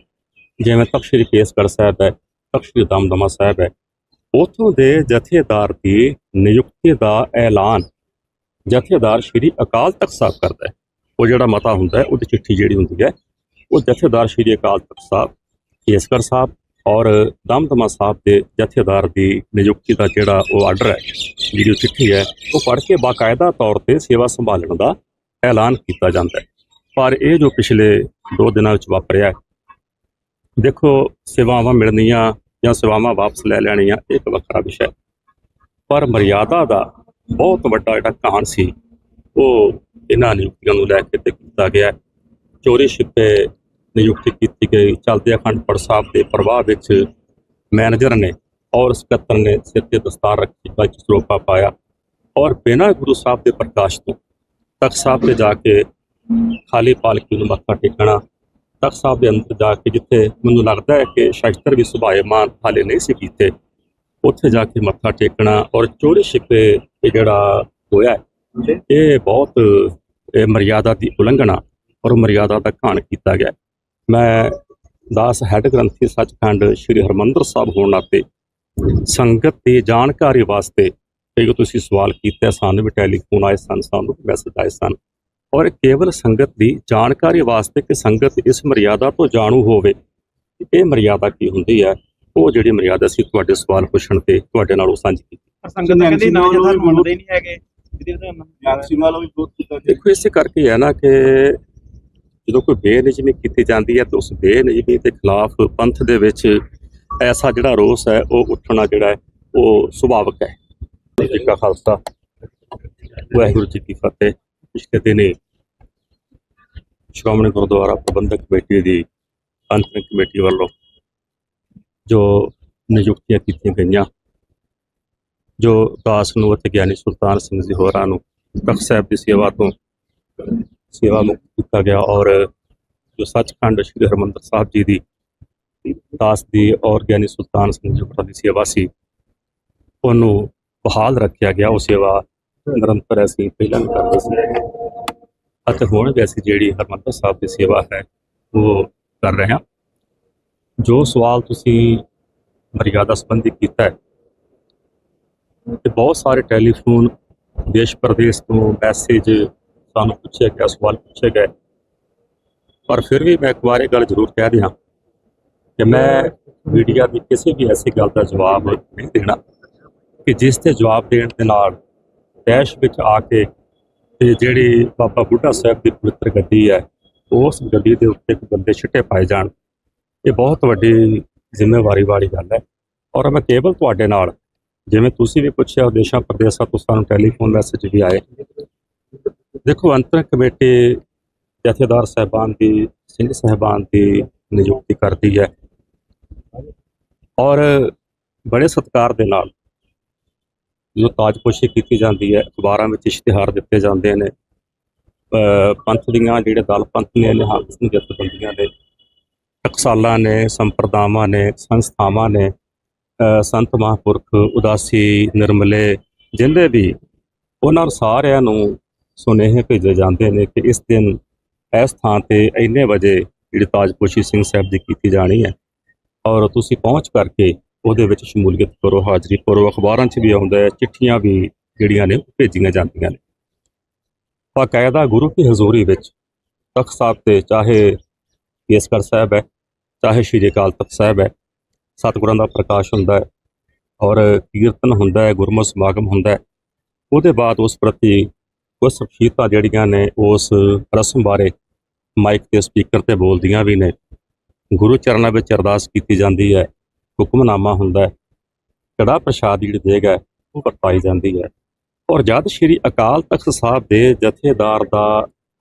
ਜਿਵੇਂ ਤਖਤ ਸ੍ਰੀ ਕੇਸਗੜ੍ਹ ਸਾਹਿਬ ਹੈ, ਤਖਤ ਸ੍ਰੀ ਦਮਦਮਾ ਸਾਹਿਬ ਹੈ, ਉਥੋਂ ਦੇ ਜਥੇਦਾਰ ਦੀ ਨਿਯੁਕਤੀ ਦਾ ਐਲਾਨ ਜਥੇਦਾਰ ਸ੍ਰੀ ਅਕਾਲ ਤਖਤ ਸਾਹਿਬ ਕਰਦਾ ਹੈ। ਉਹ ਜਿਹੜਾ ਮਤਾ ਹੁੰਦਾ ਹੈ, ਉਹਦੀ ਚਿੱਠੀ ਜਿਹੜੀ ਹੁੰਦੀ ਹੈ, ਉਹ ਜਥੇਦਾਰ ਸ੍ਰੀ ਅਕਾਲ ਤਖਤ ਸਾਹਿਬ, ਕੇਸਗੜ੍ਹ ਸਾਹਿਬ ਔਰ ਦਮਦਮਾ ਸਾਹਿਬ ਦੇ ਜਥੇਦਾਰ ਦੀ ਨਿਯੁਕਤੀ ਦਾ ਜਿਹੜਾ ਉਹ ਆਰਡਰ ਹੈ, ਜਿਹੜੀ ਚਿੱਠੀ ਹੈ, ਉਹ ਪੜ੍ਹ ਕੇ ਬਾਕਾਇਦਾ ਤੌਰ ਤੇ ਸੇਵਾ ਸੰਭਾਲਣ ਦਾ ਐਲਾਨ ਕੀਤਾ ਜਾਂਦਾ ਹੈ। ਪਰ ਇਹ ਜੋ ਪਿਛਲੇ 2 ਦਿਨਾਂ ਵਿੱਚ ਵਾਪਰਿਆ ਦੇਖੋ ਸੇਵਾਵਾਂ ਮਿਲਣੀਆਂ ਜਾਂ ਸੇਵਾਵਾਂ ਵਾਪਸ ਲੈ ਲੈਣੀਆਂ ਇੱਕ ਵੱਖਰਾ ਵਿਸ਼ਾ ਹੈ। ਪਰ ਮਰਿਆਦਾ ਦਾ ਬਹੁਤ ਵੱਡਾ ਜਿਹੜਾ ਕਾਣ ਸੀ, ਉਹ ਇਹਨਾਂ ਨਿਯੁਕਤੀਆਂ ਨੂੰ ਲੈ ਕੇ ਤੇ ਕੀਤਾ ਗਿਆ ਚੋਰੀ ਛਿਪੇ ਨਿਯੁਕਤੀ ਕੀਤੀ ਗਈ ਚਲਦੇ ਅਖੰਡ ਪਾਠ ਸਾਹਿਬ ਦੇ ਪ੍ਰਵਾਹ ਵਿੱਚ ਮੈਨੇਜਰ ਨੇ ਔਰ ਸਕੱਤਰ ਨੇ ਸਿਰ ਤੇ ਦਸਤਾਰ ਰੱਖੀ ਵਿੱਚ ਸਰੋਪਾ ਪਾਇਆ ਔਰ ਬਿਨਾਂ ਗੁਰੂ ਸਾਹਿਬ ਦੇ ਪ੍ਰਕਾਸ਼ ਤੋਂ ਤਖਤ ਸਾਹਿਬ ਤੇ ਜਾ ਕੇ ਖਾਲੀ ਪਾਲਕੀ ਨੂੰ ਮੱਥਾ ਟੇਕਣਾ ਤਖਤ ਸਾਹਿਬ ਦੇ ਅੰਦਰ ਜਾ ਕੇ ਜਿੱਥੇ ਮੈਨੂੰ ਲੱਗਦਾ ਹੈ ਕਿ ਸ਼ਸਤਰ ਵੀ ਸੁਭਾਏਮਾਨ ਹਾਲੇ ਨਹੀਂ ਸੀ ਕੀਤੇ ਉੱਥੇ ਜਾ ਕੇ ਮੱਥਾ ਟੇਕਣਾ ਔਰ ਚੋਰੀ ਛਿਪੇ ਇਹ ਜਿਹੜਾ ਹੋਇਆ ਇਹ ਬਹੁਤ ਇਹ ਮਰਿਆਦਾ ਦੀ ਉਲੰਘਣਾ ਔਰ ਮਰਿਆਦਾ ਦਾ ਘਾਣ ਕੀਤਾ ਗਿਆ। ਮੈਂ ਦਾਸ ਹੈਡ ਗ੍ਰੰਥੀ ਸੱਚਖੰਡ ਸ੍ਰੀ ਹਰਮੰਦਰ ਸਾਹਿਬ ਹੋਣ ਨਾਤੇ ਸੰਗਤ ਦੀ ਜਾਣਕਾਰੀ ਵਾਸਤੇ ਕਈ ਤੁਸੀਂ ਸਵਾਲ ਕੀਤਾ ਸਾਨੂੰ ਵੀ ਟੈਲੀਫੋਨ ਆਏ ਸਨ ਸਾਨੂੰ ਮੈਸੇਜ ਆਏ ਸਨ। ਔਰ ਕੇਵਲ ਸੰਗਤ ਦੀ ਜਾਣਕਾਰੀ ਵਾਸਤੇ ਕਿ ਸੰਗਤ ਇਸ ਮਰਿਆਦਾ ਤੋਂ ਜਾਣੂ ਹੋਵੇ ਇਹ ਮਰਿਆਦਾ ਕੀ ਹੁੰਦੀ ਹੈ? ਉਹ ਜਿਹੜੀ ਮਰਿਆਦਾ ਸੀ ਤੁਹਾਡੇ ਸਵਾਲ ਪੁੱਛਣ ਤੇ ਤੁਹਾਡੇ ਨਾਲ ਉਹ ਸਾਂਝੀ ਕੀਤੀ। ਪਰ ਸੰਗਤ ਕਹਿੰਦੀ ਨਾ ਮੰਨਦੇ ਨਹੀਂ ਹੈਗੇ। ਦੇਖੋ ਇਸੇ ਕਰਕੇ ਹੈ ਨਾ ਕਿ ਜਦੋਂ ਕੋਈ ਬੇਨਿਜਮੀ ਕੀਤੀ ਜਾਂਦੀ ਹੈ ਤਾਂ ਉਸ ਬੇਨਿਜਮੀ ਦੇ ਖਿਲਾਫ ਪੰਥ ਦੇ ਵਿੱਚ ਐਸਾ ਜਿਹੜਾ ਰੋਸ ਹੈ, ਉਹ ਉੱਠਣਾ ਜਿਹੜਾ ਹੈ, ਉਹ ਸੁਭਾਵਿਕ ਹੈ। ਜੀ ਕਾ ਖਾਲਸਾ। ਵਾਹਿਗੁਰੂ ਜੀ ਕੀ ਫਤਿਹ। ਪਿਛਲੇ ਦਿਨੇ ਸ਼੍ਰੋਮਣੀ ਗੁਰਦੁਆਰਾ ਪ੍ਰਬੰਧਕ ਕਮੇਟੀ ਦੀ ਅੰਤਰਿਮ ਕਮੇਟੀ ਵੱਲੋਂ ਜੋ ਨਿਯੁਕਤੀਆਂ ਕੀਤੀਆਂ ਗਈਆਂ, ਜੋ ਦਾਸ ਨੂੰ ਅਤੇ ਗਿਆਨੀ ਸੁਲਤਾਨ ਸਿੰਘ ਜੀ ਹੋਰਾਂ ਨੂੰ ਤਖਤ ਸਾਹਿਬ ਦੀ ਸੇਵਾ ਤੋਂ ਸੇਵਾ ਮੁਕਤ ਕੀਤਾ ਗਿਆ ਔਰ ਜੋ ਸੱਚਖੰਡ ਸ੍ਰੀ ਹਰਿਮੰਦਰ ਸਾਹਿਬ ਜੀ ਦੀ ਦਾਸ ਦੀ ਔਰ ਗਿਆਨੀ ਸੁਲਤਾਨ ਸਿੰਘ ਜੀ ਦੀ ਸੇਵਾ ਸੀ, ਉਹਨੂੰ ਬਹਾਲ ਰੱਖਿਆ ਗਿਆ, ਉਹ ਸੇਵਾ ਨਿਰੰਤਰ ਅਸੀਂ ਪਹਿਲਾਂ ਵੀ ਕਰਦੇ ਸੀ ਅਤੇ ਹੁਣ ਵੀ ਅਸੀਂ ਜਿਹੜੀ ਹਰਿਮੰਦਰ ਸਾਹਿਬ ਦੀ ਸੇਵਾ ਹੈ, ਉਹ ਕਰ ਰਹੇ ਹਾਂ। ਜੋ ਸਵਾਲ ਤੁਸੀਂ ਮਰਿਆਦਾ ਸੰਬੰਧੀ ਕੀਤਾ ਹੈ, ਤੇ ਬਹੁਤ ਸਾਰੇ ਟੈਲੀਫੋਨ ਦੇਸ਼ ਪ੍ਰਦੇਸ਼ ਤੋਂ ਮੈਸੇਜ ਤੁਹਾਨੂੰ ਪੁੱਛਿਆ ਗਿਆ ਸਵਾਲ ਪੁੱਛੇ ਗਏ। ਪਰ ਫਿਰ ਵੀ ਮੈਂ ਇੱਕ ਵਾਰ ਇਹ ਗੱਲ ਜ਼ਰੂਰ ਕਹਿ ਦਿਆਂ ਕਿ ਮੈਂ ਮੀਡੀਆ ਦੀ ਕਿਸੇ ਵੀ ਐਸੀ ਗੱਲ ਦਾ ਜਵਾਬ ਨਹੀਂ ਦੇਣਾ ਕਿ ਜਿਸ ਤੇ ਜਵਾਬ ਦੇਣ ਦੇ ਨਾਲ ਦੇਸ਼ ਵਿੱਚ ਆ ਕੇ ਤੇ ਜਿਹੜੀ ਬਾਬਾ ਬੁੱਢਾ ਸਾਹਿਬ ਦੀ ਪਵਿੱਤਰ ਗੱਦੀ ਹੈ, ਉਸ ਗੱਦੀ ਦੇ ਉੱਤੇ ਕੋਈ ਬੰਦੇ ਛਿੱਟੇ ਪਾਏ ਜਾਣ, ਇਹ ਬਹੁਤ ਵੱਡੀ ਜ਼ਿੰਮੇਵਾਰੀ ਵਾਲੀ ਗੱਲ ਹੈ। ਔਰ ਮੈਂ ਕੇਵਲ ਤੁਹਾਡੇ ਨਾਲ, ਜਿਵੇਂ ਤੁਸੀਂ ਵੀ ਪੁੱਛਿਆ ਦੇਸ਼ਾਂ ਪ੍ਰਦੇਸ਼ਾਂ ਤੋਂ ਸਾਨੂੰ ਟੈਲੀਫੋਨ ਮੈਸੇਜ ਵੀ ਆਏ ਦੇਖੋ ਅੰਤਰ ਕਮੇਟੀ ਜਥੇਦਾਰ ਸਾਹਿਬਾਨ ਦੀ, ਸਿੰਘ ਸਾਹਿਬਾਨ ਦੀ ਨਿਯੁਕਤੀ ਕਰਦੀ ਹੈ। ਔਰ ਬੜੇ ਸਤਿਕਾਰ ਦੇ ਨਾਲ ਜੋ ਤਾਜਪੋਸ਼ੀ ਕੀਤੀ ਜਾਂਦੀ ਹੈ, ਅਖਬਾਰਾਂ ਵਿੱਚ ਇਸ਼ਤਿਹਾਰ ਦਿੱਤੇ ਜਾਂਦੇ ਨੇ। ਪੰਥ ਦੀਆਂ ਜਿਹੜੇ ਦਲ ਪੰਥ ਨੇ, ਨਿਹੰਗ ਸਿੰਘ ਜਥੇਬੰਦੀਆਂ ਨੇ, ਟਕਸਾਲਾਂ ਨੇ, ਸੰਪਰਦਾਵਾਂ ਨੇ, ਸੰਸਥਾਵਾਂ ਨੇ ਸੰਤ ਮਹਾਂਪੁਰਖ, ਉਦਾਸੀ, ਨਿਰਮਲੇ ਜਿੰਦੇ ਵੀ, ਉਹਨਾਂ ਸਾਰਿਆਂ ਨੂੰ ਸੁਨੇਹੇ ਭੇਜੇ ਜਾਂਦੇ ਨੇ ਕਿ ਇਸ ਦਿਨ ਇਸ ਥਾਂ ਤੇ ਇੰਨੇ ਵਜੇ ਜਿਹੜੀ ਤਾਜਪੋਸ਼ੀ ਸਿੰਘ ਸਾਹਿਬ ਦੀ ਕੀਤੀ ਜਾਣੀ ਹੈ। ਔਰ ਤੁਸੀਂ ਪਹੁੰਚ ਕਰਕੇ ਉਹਦੇ ਵਿੱਚ ਸ਼ਮੂਲੀਅਤ ਕਰੋ, ਹਾਜ਼ਰੀ ਕਰੋ ਅਖਬਾਰਾਂ 'ਚ ਵੀ ਆਉਂਦਾ ਹੈ, ਚਿੱਠੀਆਂ ਵੀ ਜਿਹੜੀਆਂ ਨੇ ਭੇਜੀਆਂ ਜਾਂਦੀਆਂ ਨੇ। ਬਾਕਾਇਦਾ ਗੁਰੂ ਕੀ ਹਜ਼ੂਰੀ ਵਿੱਚ ਤਖਤ ਸਾਹਿਬ ਤੇ ਚਾਹੇ ਕੇਸਗੜ੍ਹ ਸਾਹਿਬ ਹੈ, ਚਾਹੇ ਸ਼੍ਰੀ ਅਕਾਲ ਤਖਤ ਸਾਹਿਬ ਹੈ, ਸਤਿਗੁਰਾਂ ਦਾ ਪ੍ਰਕਾਸ਼ ਹੁੰਦਾ ਹੈ ਔਰ ਕੀਰਤਨ ਹੁੰਦਾ ਹੈ ਗੁਰਮਤਿ ਸਮਾਗਮ ਹੁੰਦਾ ਹੈ, ਉਹਦੇ ਬਾਅਦ ਉਸ ਪ੍ਰਤੀ ਕੁਝ ਸ਼ਖਸੀਅਤਾਂ ਜਿਹੜੀਆਂ ਨੇ ਉਸ ਰਸਮ ਬਾਰੇ ਮਾਈਕ ਤੇ ਸਪੀਕਰ ਤੇ ਬੋਲਦੀਆਂ ਵੀ ਨੇ। ਗੁਰੂ ਚਰਨਾਂ ਵਿੱਚ ਅਰਦਾਸ ਕੀਤੀ ਜਾਂਦੀ ਹੈ, ਹੁਕਮਨਾਮਾ ਹੁੰਦਾ ਹੈ, ਕੜਾ ਪ੍ਰਸ਼ਾਦ ਜਿਹੜੀ ਦੇਗਾ ਉਹ ਵਰਤਾਈ ਜਾਂਦੀ ਹੈ। ਔਰ ਜਦ ਸ਼੍ਰੀ ਅਕਾਲ ਤਖਤ ਸਾਹਿਬ ਦੇ ਜਥੇਦਾਰ ਦਾ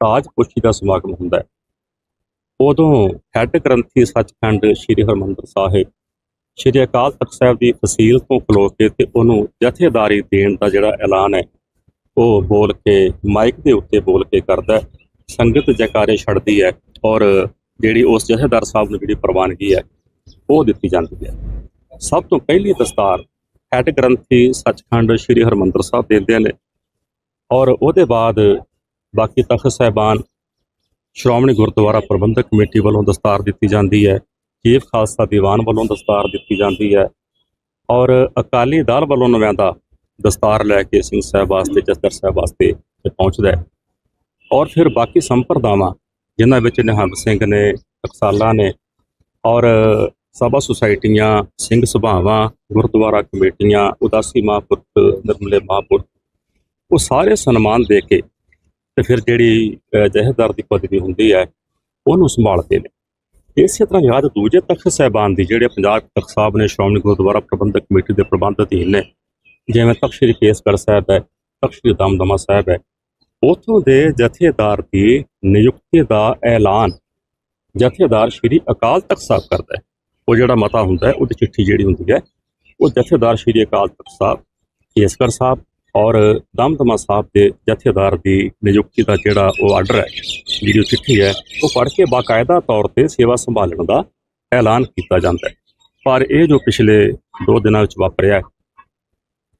ਤਾਜ ਪੁਸ਼ੀ ਦਾ ਸਮਾਗਮ ਹੁੰਦਾ ਹੈ, ਉਦੋਂ ਹੈੱਡ ਗ੍ਰੰਥੀ ਸੱਚਖੰਡ ਸ਼੍ਰੀ ਹਰਮੰਦਰ ਸਾਹਿਬ, ਸ਼੍ਰੀ ਅਕਾਲ ਤਖਤ ਸਾਹਿਬ ਦੀ ਫਸੀਲ ਤੋਂ ਖਲੋ ਕੇ ਤੇ ਉਹਨੂੰ ਜਥੇਦਾਰੀ ਦੇਣ ਦਾ ਜਿਹੜਾ ਐਲਾਨ ਹੈ ਉਹ ਬੋਲ ਕੇ ਮਾਈਕ ਦੇ ਉੱਤੇ ਬੋਲ ਕੇ ਕਰਦਾ ਸੰਗਤ ਜੈਕਾਰੇ ਛੱਡਦੀ ਹੈ ਔਰ ਜਿਹੜੀ ਉਸ ਜਥੇਦਾਰ ਸਾਹਿਬ ਨੂੰ ਜਿਹੜੀ ਪ੍ਰਵਾਨਗੀ ਹੈ, ਉਹ ਦਿੱਤੀ ਜਾਂਦੀ ਹੈ। ਸਭ ਤੋਂ ਪਹਿਲੀ ਦਸਤਾਰ ਹੈੱਡ ਗ੍ਰੰਥੀ ਸੱਚਖੰਡ ਸ੍ਰੀ ਹਰਮੰਦਰ ਸਾਹਿਬ ਦਿੰਦੇ ਨੇ ਔਰ ਉਹਦੇ ਬਾਅਦ ਬਾਕੀ ਤਖਤ ਸਾਹਿਬਾਨ, ਸ਼੍ਰੋਮਣੀ ਗੁਰਦੁਆਰਾ ਪ੍ਰਬੰਧਕ ਕਮੇਟੀ ਵੱਲੋਂ ਦਸਤਾਰ ਦਿੱਤੀ ਜਾਂਦੀ ਹੈ। ਚੀਫ ਖਾਲਸਾ ਦੀਵਾਨ ਵੱਲੋਂ ਦਸਤਾਰ ਦਿੱਤੀ ਜਾਂਦੀ ਹੈ। ਔਰ ਅਕਾਲੀ ਦਲ ਵੱਲੋਂ ਨਵਿਆਂਦਾ ਦਸਤਾਰ ਲੈ ਕੇ ਸਿੰਘ ਸਾਹਿਬ ਵਾਸਤੇ ਜਸਦਰ ਸਾਹਿਬ ਵਾਸਤੇ ਪਹੁੰਚਦਾ ਹੈ। ਔਰ ਫਿਰ ਬਾਕੀ ਸੰਪਰਦਾਵਾਂ ਜਿਨ੍ਹਾਂ ਵਿੱਚ ਨਿਹੰਗ ਸਿੰਘ ਨੇ ਟਕਸਾਲਾਂ ਨੇ ਔਰ ਸਭਾ ਸੁਸਾਇਟੀਆਂ ਸਿੰਘ ਸਭਾਵਾਂ ਗੁਰਦੁਆਰਾ ਕਮੇਟੀਆਂ ਉਦਾਸੀ ਮਹਾਂਪੁਰਖ ਨਿਰਮਲੇ ਮਹਾਂਪੁਰਖ ਉਹ ਸਾਰੇ ਸਨਮਾਨ ਦੇ ਕੇ ਤੇ ਫਿਰ ਜਿਹੜੀ ਅ, ਦੀ ਪਦਵੀ ਹੁੰਦੀ ਹੈ ਉਹਨੂੰ ਸੰਭਾਲਦੇ ਨੇ। ਇਸੇ ਤਰ੍ਹਾਂ ਯਾਦ ਦੂਜੇ ਤਖਤ ਸਾਹਿਬਾਨ ਦੀ ਜਿਹੜੇ ਪੰਜਾਬ ਤਖਤ ਸਾਹਿਬ ਨੇ ਸ਼੍ਰੋਮਣੀ ਗੁਰਦੁਆਰਾ ਪ੍ਰਬੰਧਕ ਕਮੇਟੀ ਦੇ ਪ੍ਰਬੰਧ ਅਧੀਨ ਨੇ ਜਿਵੇਂ ਤਖਤ ਸ੍ਰੀ ਕੇਸਗੜ੍ਹ ਸਾਹਿਬ ਹੈ, ਤਖਤ ਸ੍ਰੀ ਦਮਦਮਾ ਸਾਹਿਬ ਹੈ, ਉਥੋਂ ਦੇ ਜਥੇਦਾਰ ਦੀ ਨਿਯੁਕਤੀ ਦਾ ਐਲਾਨ ਜਥੇਦਾਰ ਸ਼੍ਰੀ ਅਕਾਲ ਤਖਤ ਸਾਹਿਬ ਕਰਦਾ ਹੈ। ਉਹ ਜਿਹੜਾ ਮਤਾ ਹੁੰਦਾ ਹੈ, ਉਹਦੀ ਚਿੱਠੀ ਜਿਹੜੀ ਹੁੰਦੀ ਹੈ, ਉਹ ਜਥੇਦਾਰ ਸ਼੍ਰੀ ਅਕਾਲ ਤਖਤ ਸਾਹਿਬ, ਕੇਸਗੜ੍ਹ ਸਾਹਿਬ ਔਰ ਦਮਦਮਾ ਸਾਹਿਬ ਦੇ ਜਥੇਦਾਰ ਦੀ ਨਿਯੁਕਤੀ ਦਾ ਜਿਹੜਾ ਉਹ ਆਰਡਰ ਹੈ, ਜਿਹੜੀ ਉਹ ਚਿੱਠੀ ਹੈ, ਉਹ ਪੜ੍ਹ ਕੇ ਬਾਕਾਇਦਾ ਤੌਰ ਤੇ ਸੇਵਾ ਸੰਭਾਲਣ ਦਾ ਐਲਾਨ ਕੀਤਾ ਜਾਂਦਾ ਹੈ। ਪਰ ਇਹ ਜੋ ਪਿਛਲੇ 2 ਦਿਨਾਂ ਵਿੱਚ ਵਾਪਰਿਆ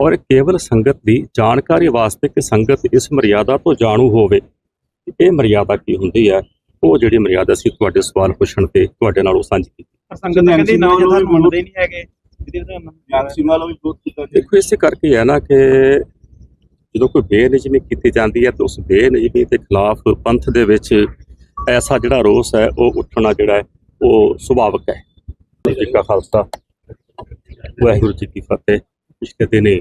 ਔਰ ਕੇਵਲ ਸੰਗਤ ਦੀ ਜਾਣਕਾਰੀ ਵਾਸਤੇ ਕਿ ਸੰਗਤ ਇਸ ਮਰਿਆਦਾ ਤੋਂ ਜਾਣੂ ਹੋਵੇ ਇਹ ਮਰਿਆਦਾ ਕੀ ਹੁੰਦੀ ਹੈ? ਉਹ ਜਿਹੜੀ ਮਰਿਆਦਾ ਸੀ ਤੁਹਾਡੇ ਸਵਾਲ ਪੁੱਛਣ ਤੇ ਤੁਹਾਡੇ ਨਾਲ ਉਹ ਸਾਂਝੀ ਕੀਤੀ। ਪਰ ਸੰਗਤ ਕਹਿੰਦੀ ਨਾ ਜਥਾ ਮੰਨਦੇ ਨਹੀਂ ਹੈਗੇ। ਦੇਖੋ ਇਸੇ ਕਰਕੇ ਹੈ ਨਾ ਕਿ ਜਦੋਂ ਕੋਈ ਬੇਨਿਜਮੀ ਕੀਤੀ ਜਾਂਦੀ ਹੈ ਤਾਂ ਉਸ ਬੇਨਿਜਮੀ ਦੇ ਖਿਲਾਫ ਪੰਥ ਦੇ ਵਿੱਚ ਐਸਾ ਜਿਹੜਾ ਰੋਸ ਹੈ ਉਹ ਉੱਠਣਾ ਜਿਹੜਾ ਹੈ ਉਹ ਸੁਭਾਵਕ ਹੈ। ਜੀ ਕਾ ਖਾਲਸਾ ਵਾਹਿਗੁਰੂ ਜੀ ਕੀ ਫਤਿਹ। ਪਿਛਲੇ ਦਿਨੇ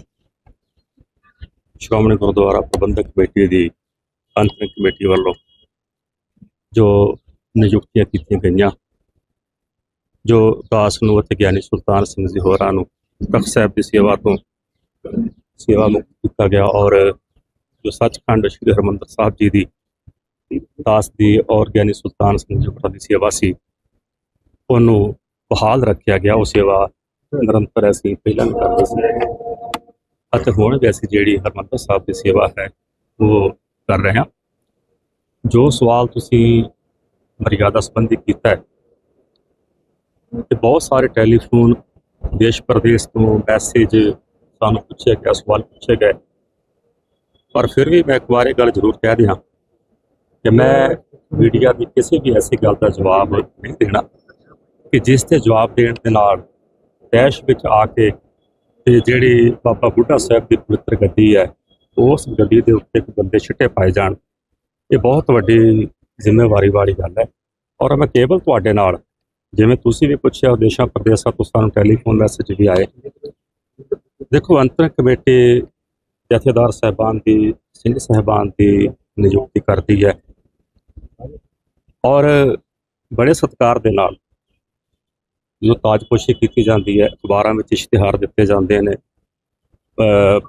ਸ਼੍ਰੋਮਣੀ ਗੁਰਦੁਆਰਾ ਪ੍ਰਬੰਧਕ ਕਮੇਟੀ ਦੀ ਅੰਤਰਿਮ ਕਮੇਟੀ ਵੱਲੋਂ ਜੋ ਨਿਯੁਕਤੀਆਂ ਕੀਤੀਆਂ ਗਈਆਂ, ਜੋ ਦਾਸ ਨੂੰ ਅਤੇ ਗਿਆਨੀ ਸੁਲਤਾਨ ਸਿੰਘ ਜੀ ਹੋਰਾਂ ਨੂੰ ਤਖਤ ਸਾਹਿਬ ਦੀ ਸੇਵਾ ਤੋਂ ਸੇਵਾ ਮੁਕਤ ਕੀਤਾ ਗਿਆ ਔਰ ਜੋ ਸੱਚਖੰਡ ਸ੍ਰੀ ਹਰਿਮੰਦਰ ਸਾਹਿਬ ਜੀ ਦੀ ਦਾਸ ਦੀ ਔਰ ਗਿਆਨੀ ਸੁਲਤਾਨ ਸਿੰਘ ਜੀ ਹੋਰਾਂ ਦੀ ਸੇਵਾ ਸੀ, ਉਹਨੂੰ ਬਹਾਲ ਰੱਖਿਆ ਗਿਆ। ਉਹ ਸੇਵਾ ਨਿਰੰਤਰ ਅਸੀਂ ਪਹਿਲਾਂ ਕਰਦੇ ਸੀ। ਅਤੇ ਹੁਣ ਵੀ ਅਸੀਂ ਜਿਹੜੀ ਹਰਿਮੰਦਰ ਸਾਹਿਬ ਦੀ ਸੇਵਾ ਹੈ, ਉਹ ਕਰ ਰਹੇ ਹਾਂ। ਜੋ ਸਵਾਲ ਤੁਸੀਂ ਮਰਿਆਦਾ ਸੰਬੰਧੀ ਕੀਤਾ ਹੈ, ਤੇ ਬਹੁਤ ਸਾਰੇ ਟੈਲੀਫੋਨ ਦੇਸ਼ ਪ੍ਰਦੇਸ਼ ਤੋਂ ਮੈਸੇਜ ਸਾਨੂੰ ਪੁੱਛਿਆ ਗਿਆ, ਸਵਾਲ ਪੁੱਛੇ ਗਏ। ਪਰ ਫਿਰ ਵੀ ਮੈਂ ਇੱਕ ਵਾਰ ਇਹ ਗੱਲ ਜ਼ਰੂਰ ਕਹਿ ਦਿਆਂ ਕਿ ਮੈਂ ਮੀਡੀਆ ਦੀ ਕਿਸੇ ਵੀ ਐਸੀ ਗੱਲ ਦਾ ਜਵਾਬ ਨਹੀਂ ਦੇਣਾ ਕਿ ਜਿਸ ਤੇ ਜਵਾਬ ਦੇਣ ਦੇ ਨਾਲ ਦੇਸ਼ ਵਿੱਚ ਆ ਕੇ ਤੇ ਜਿਹੜੀ ਬਾਬਾ ਬੁੱਢਾ ਸਾਹਿਬ ਦੀ ਪਵਿੱਤਰ ਗੱਦੀ ਹੈ, ਉਸ ਗੱਡੀ ਦੇ ਉੱਤੇ ਇੱਕ ਬੰਦੇ ਛਿੱਟੇ ਪਾਏ ਜਾਣ। ਇਹ ਬਹੁਤ ਵੱਡੀ ਜ਼ਿੰਮੇਵਾਰੀ ਵਾਲੀ ਗੱਲ ਹੈ। ਔਰ ਮੈਂ ਕੇਵਲ ਤੁਹਾਡੇ ਨਾਲ, ਜਿਵੇਂ ਤੁਸੀਂ ਵੀ ਪੁੱਛਿਆ, ਦੇਸ਼ਾਂ ਪ੍ਰਦੇਸ਼ਾਂ ਤੋਂ ਸਾਨੂੰ ਟੈਲੀਫੋਨ ਮੈਸੇਜ ਵੀ ਆਏ। ਦੇਖੋ, ਅੰਤਰ ਕਮੇਟੀ ਜਥੇਦਾਰ ਸਾਹਿਬਾਨ ਦੀ, ਸਿੰਘ ਸਾਹਿਬਾਨ ਦੀ ਨਿਯੁਕਤੀ ਕਰਦੀ ਹੈ। ਔਰ ਬੜੇ ਸਤਿਕਾਰ ਦੇ ਨਾਲ ਜੋ ਤਾਜਪੋਸ਼ੀ ਕੀਤੀ ਜਾਂਦੀ ਹੈ, ਅਖਬਾਰਾਂ ਵਿੱਚ ਇਸ਼ਤਿਹਾਰ ਦਿੱਤੇ ਜਾਂਦੇ ਨੇ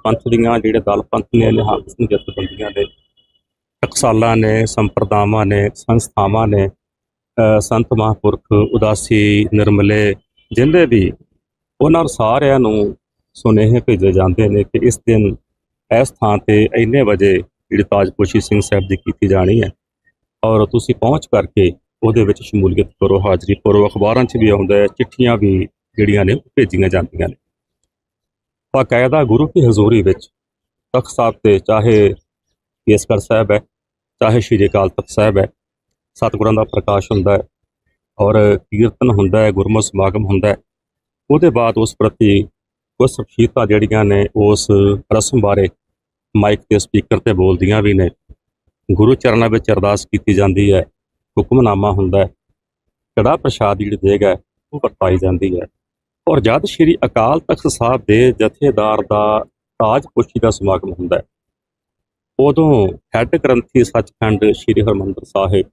ਪੰਥ ਦੀਆਂ ਜਿਹੜੇ ਦਲ ਪੰਥ ਨੇ, ਨਿਹੰਗ ਸਿੰਘ ਜਥੇਬੰਦੀਆਂ ਨੇ, ਟਕਸਾਲਾਂ ਨੇ, ਸੰਪਰਦਾਵਾਂ ਨੇ, ਸੰਸਥਾਵਾਂ ਨੇ ਸੰਤ ਮਹਾਂਪੁਰਖ, ਉਦਾਸੀ, ਨਿਰਮਲੇ ਜਿੰਦੇ ਵੀ, ਉਹਨਾਂ ਸਾਰਿਆਂ ਨੂੰ ਸੁਨੇਹੇ ਭੇਜੇ ਜਾਂਦੇ ਨੇ ਕਿ ਇਸ ਦਿਨ, ਇਸ ਥਾਂ ਤੇ ਇੰਨੇ ਵਜੇ ਜਿਹੜੀ ਤਾਜਪੋਸ਼ੀ ਸਿੰਘ ਸਾਹਿਬ ਦੀ ਕੀਤੀ ਜਾਣੀ ਹੈ। ਔਰ ਤੁਸੀਂ ਪਹੁੰਚ ਕਰਕੇ ਉਹਦੇ ਵਿੱਚ ਸ਼ਮੂਲੀਅਤ ਕਰੋ, ਹਾਜ਼ਰੀ ਕਰੋ ਅਖਬਾਰਾਂ 'ਚ ਵੀ ਆਉਂਦਾ ਹੈ, ਚਿੱਠੀਆਂ ਵੀ ਜਿਹੜੀਆਂ ਨੇ ਭੇਜੀਆਂ ਜਾਂਦੀਆਂ ਨੇ। ਬਾਕਾਇਦਾ ਗੁਰੂ ਕੀ ਹਜ਼ੂਰੀ ਵਿੱਚ ਤਖਤ ਸਾਹਿਬ ਤੇ ਚਾਹੇ ਕੇਸਗੜ੍ਹ ਸਾਹਿਬ ਹੈ, ਚਾਹੇ ਸ਼੍ਰੀ ਅਕਾਲ ਤਖਤ ਸਾਹਿਬ ਹੈ, ਸਤਿਗੁਰਾਂ ਦਾ ਪ੍ਰਕਾਸ਼ ਹੁੰਦਾ ਹੈ ਔਰ ਕੀਰਤਨ ਹੁੰਦਾ ਹੈ ਗੁਰਮਤਿ ਸਮਾਗਮ ਹੁੰਦਾ ਹੈ, ਉਹਦੇ ਬਾਅਦ ਉਸ ਪ੍ਰਤੀ ਕੁਝ ਸ਼ਖਸੀਅਤਾਂ ਜਿਹੜੀਆਂ ਨੇ, ਉਸ ਰਸਮ ਬਾਰੇ ਮਾਈਕ ਤੇ ਸਪੀਕਰ ਤੇ ਬੋਲਦੀਆਂ ਵੀ ਨੇ। ਗੁਰੂ ਚਰਨਾਂ ਵਿੱਚ ਅਰਦਾਸ ਕੀਤੀ ਜਾਂਦੀ ਹੈ। ਹੁਕਮਨਾਮਾ ਹੁੰਦਾ ਹੈ। ਕੜਾ ਪ੍ਰਸ਼ਾਦ ਜਿਹੜੀ ਦੇਗ ਹੈ ਉਹ ਵਰਤਾਈ ਜਾਂਦੀ ਹੈ। ਔਰ ਜਦ ਸ਼੍ਰੀ ਅਕਾਲ ਤਖਤ ਸਾਹਿਬ ਦੇ ਜਥੇਦਾਰ ਦਾ ਤਾਜ ਪੁਸ਼ੀ ਦਾ ਸਮਾਗਮ ਹੁੰਦਾ ਹੈ, ਉਦੋਂ ਹੈੱਡ ਗ੍ਰੰਥੀ ਸੱਚਖੰਡ ਸ਼੍ਰੀ ਹਰਮੰਦਰ ਸਾਹਿਬ,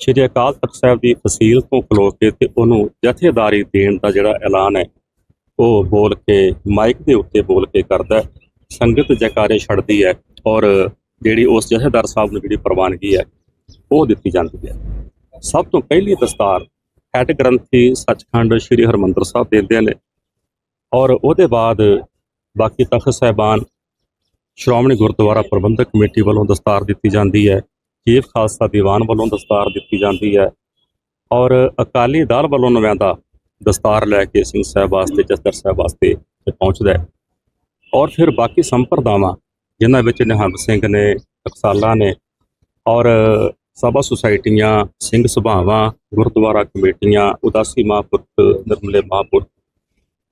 ਸ਼੍ਰੀ ਅਕਾਲ ਤਖਤ ਸਾਹਿਬ ਦੀ ਫਸੀਲ ਤੋਂ ਖਲੋ ਕੇ ਤੇ ਉਹਨੂੰ ਜਥੇਦਾਰੀ ਦੇਣ ਦਾ ਜਿਹੜਾ ਐਲਾਨ ਹੈ, ਉਹ ਬੋਲ ਕੇ ਮਾਈਕ ਦੇ ਉੱਤੇ ਬੋਲ ਕੇ ਕਰਦਾ ਸੰਗਤ ਜੈਕਾਰੇ ਛੱਡਦੀ ਹੈ ਔਰ ਜਿਹੜੀ ਉਸ ਜਥੇਦਾਰ ਸਾਹਿਬ ਨੂੰ ਜਿਹੜੀ ਪ੍ਰਵਾਨਗੀ ਹੈ ਉਹ ਦਿੱਤੀ ਜਾਂਦੀ ਹੈ। ਸਭ ਤੋਂ ਪਹਿਲੀ ਦਸਤਾਰ ਹੈੱਡ ਗ੍ਰੰਥੀ ਸੱਚਖੰਡ ਸ੍ਰੀ ਹਰਮੰਦਰ ਸਾਹਿਬ ਦਿੰਦੇ ਨੇ ਔਰ ਉਹਦੇ ਬਾਅਦ ਬਾਕੀ ਤਖਤ ਸਾਹਿਬਾਨ, ਸ਼੍ਰੋਮਣੀ ਗੁਰਦੁਆਰਾ ਪ੍ਰਬੰਧਕ ਕਮੇਟੀ ਵੱਲੋਂ ਦਸਤਾਰ ਦਿੱਤੀ ਜਾਂਦੀ ਹੈ। ਚੀਫ ਖਾਲਸਾ ਦੀਵਾਨ ਵੱਲੋਂ ਦਸਤਾਰ ਦਿੱਤੀ ਜਾਂਦੀ ਹੈ ਔਰ ਅਕਾਲੀ ਦਲ ਵੱਲੋਂ ਨਵਿਆਂਦਾ ਦਸਤਾਰ ਲੈ ਕੇ ਸਿੰਘ ਸਾਹਿਬ ਵਾਸਤੇ, ਜਸਦਰ ਸਾਹਿਬ ਵਾਸਤੇ ਪਹੁੰਚਦਾ ਹੈ। ਔਰ ਫਿਰ ਬਾਕੀ ਸੰਪਰਦਾਵਾਂ, ਜਿਨ੍ਹਾਂ ਵਿੱਚ ਨਿਹੰਗ ਸਿੰਘ ਨੇ, ਟਕਸਾਲਾ ਨੇ ਔਰ ਸਭਾ ਸੁਸਾਇਟੀਆਂ ਸਿੰਘ ਸਭਾਵਾਂ ਗੁਰਦੁਆਰਾ ਕਮੇਟੀਆਂ ਉਦਾਸੀ ਮਹਾਂਪੁਰਖ ਨਿਰਮਲੇ ਮਹਾਂਪੁਰਖ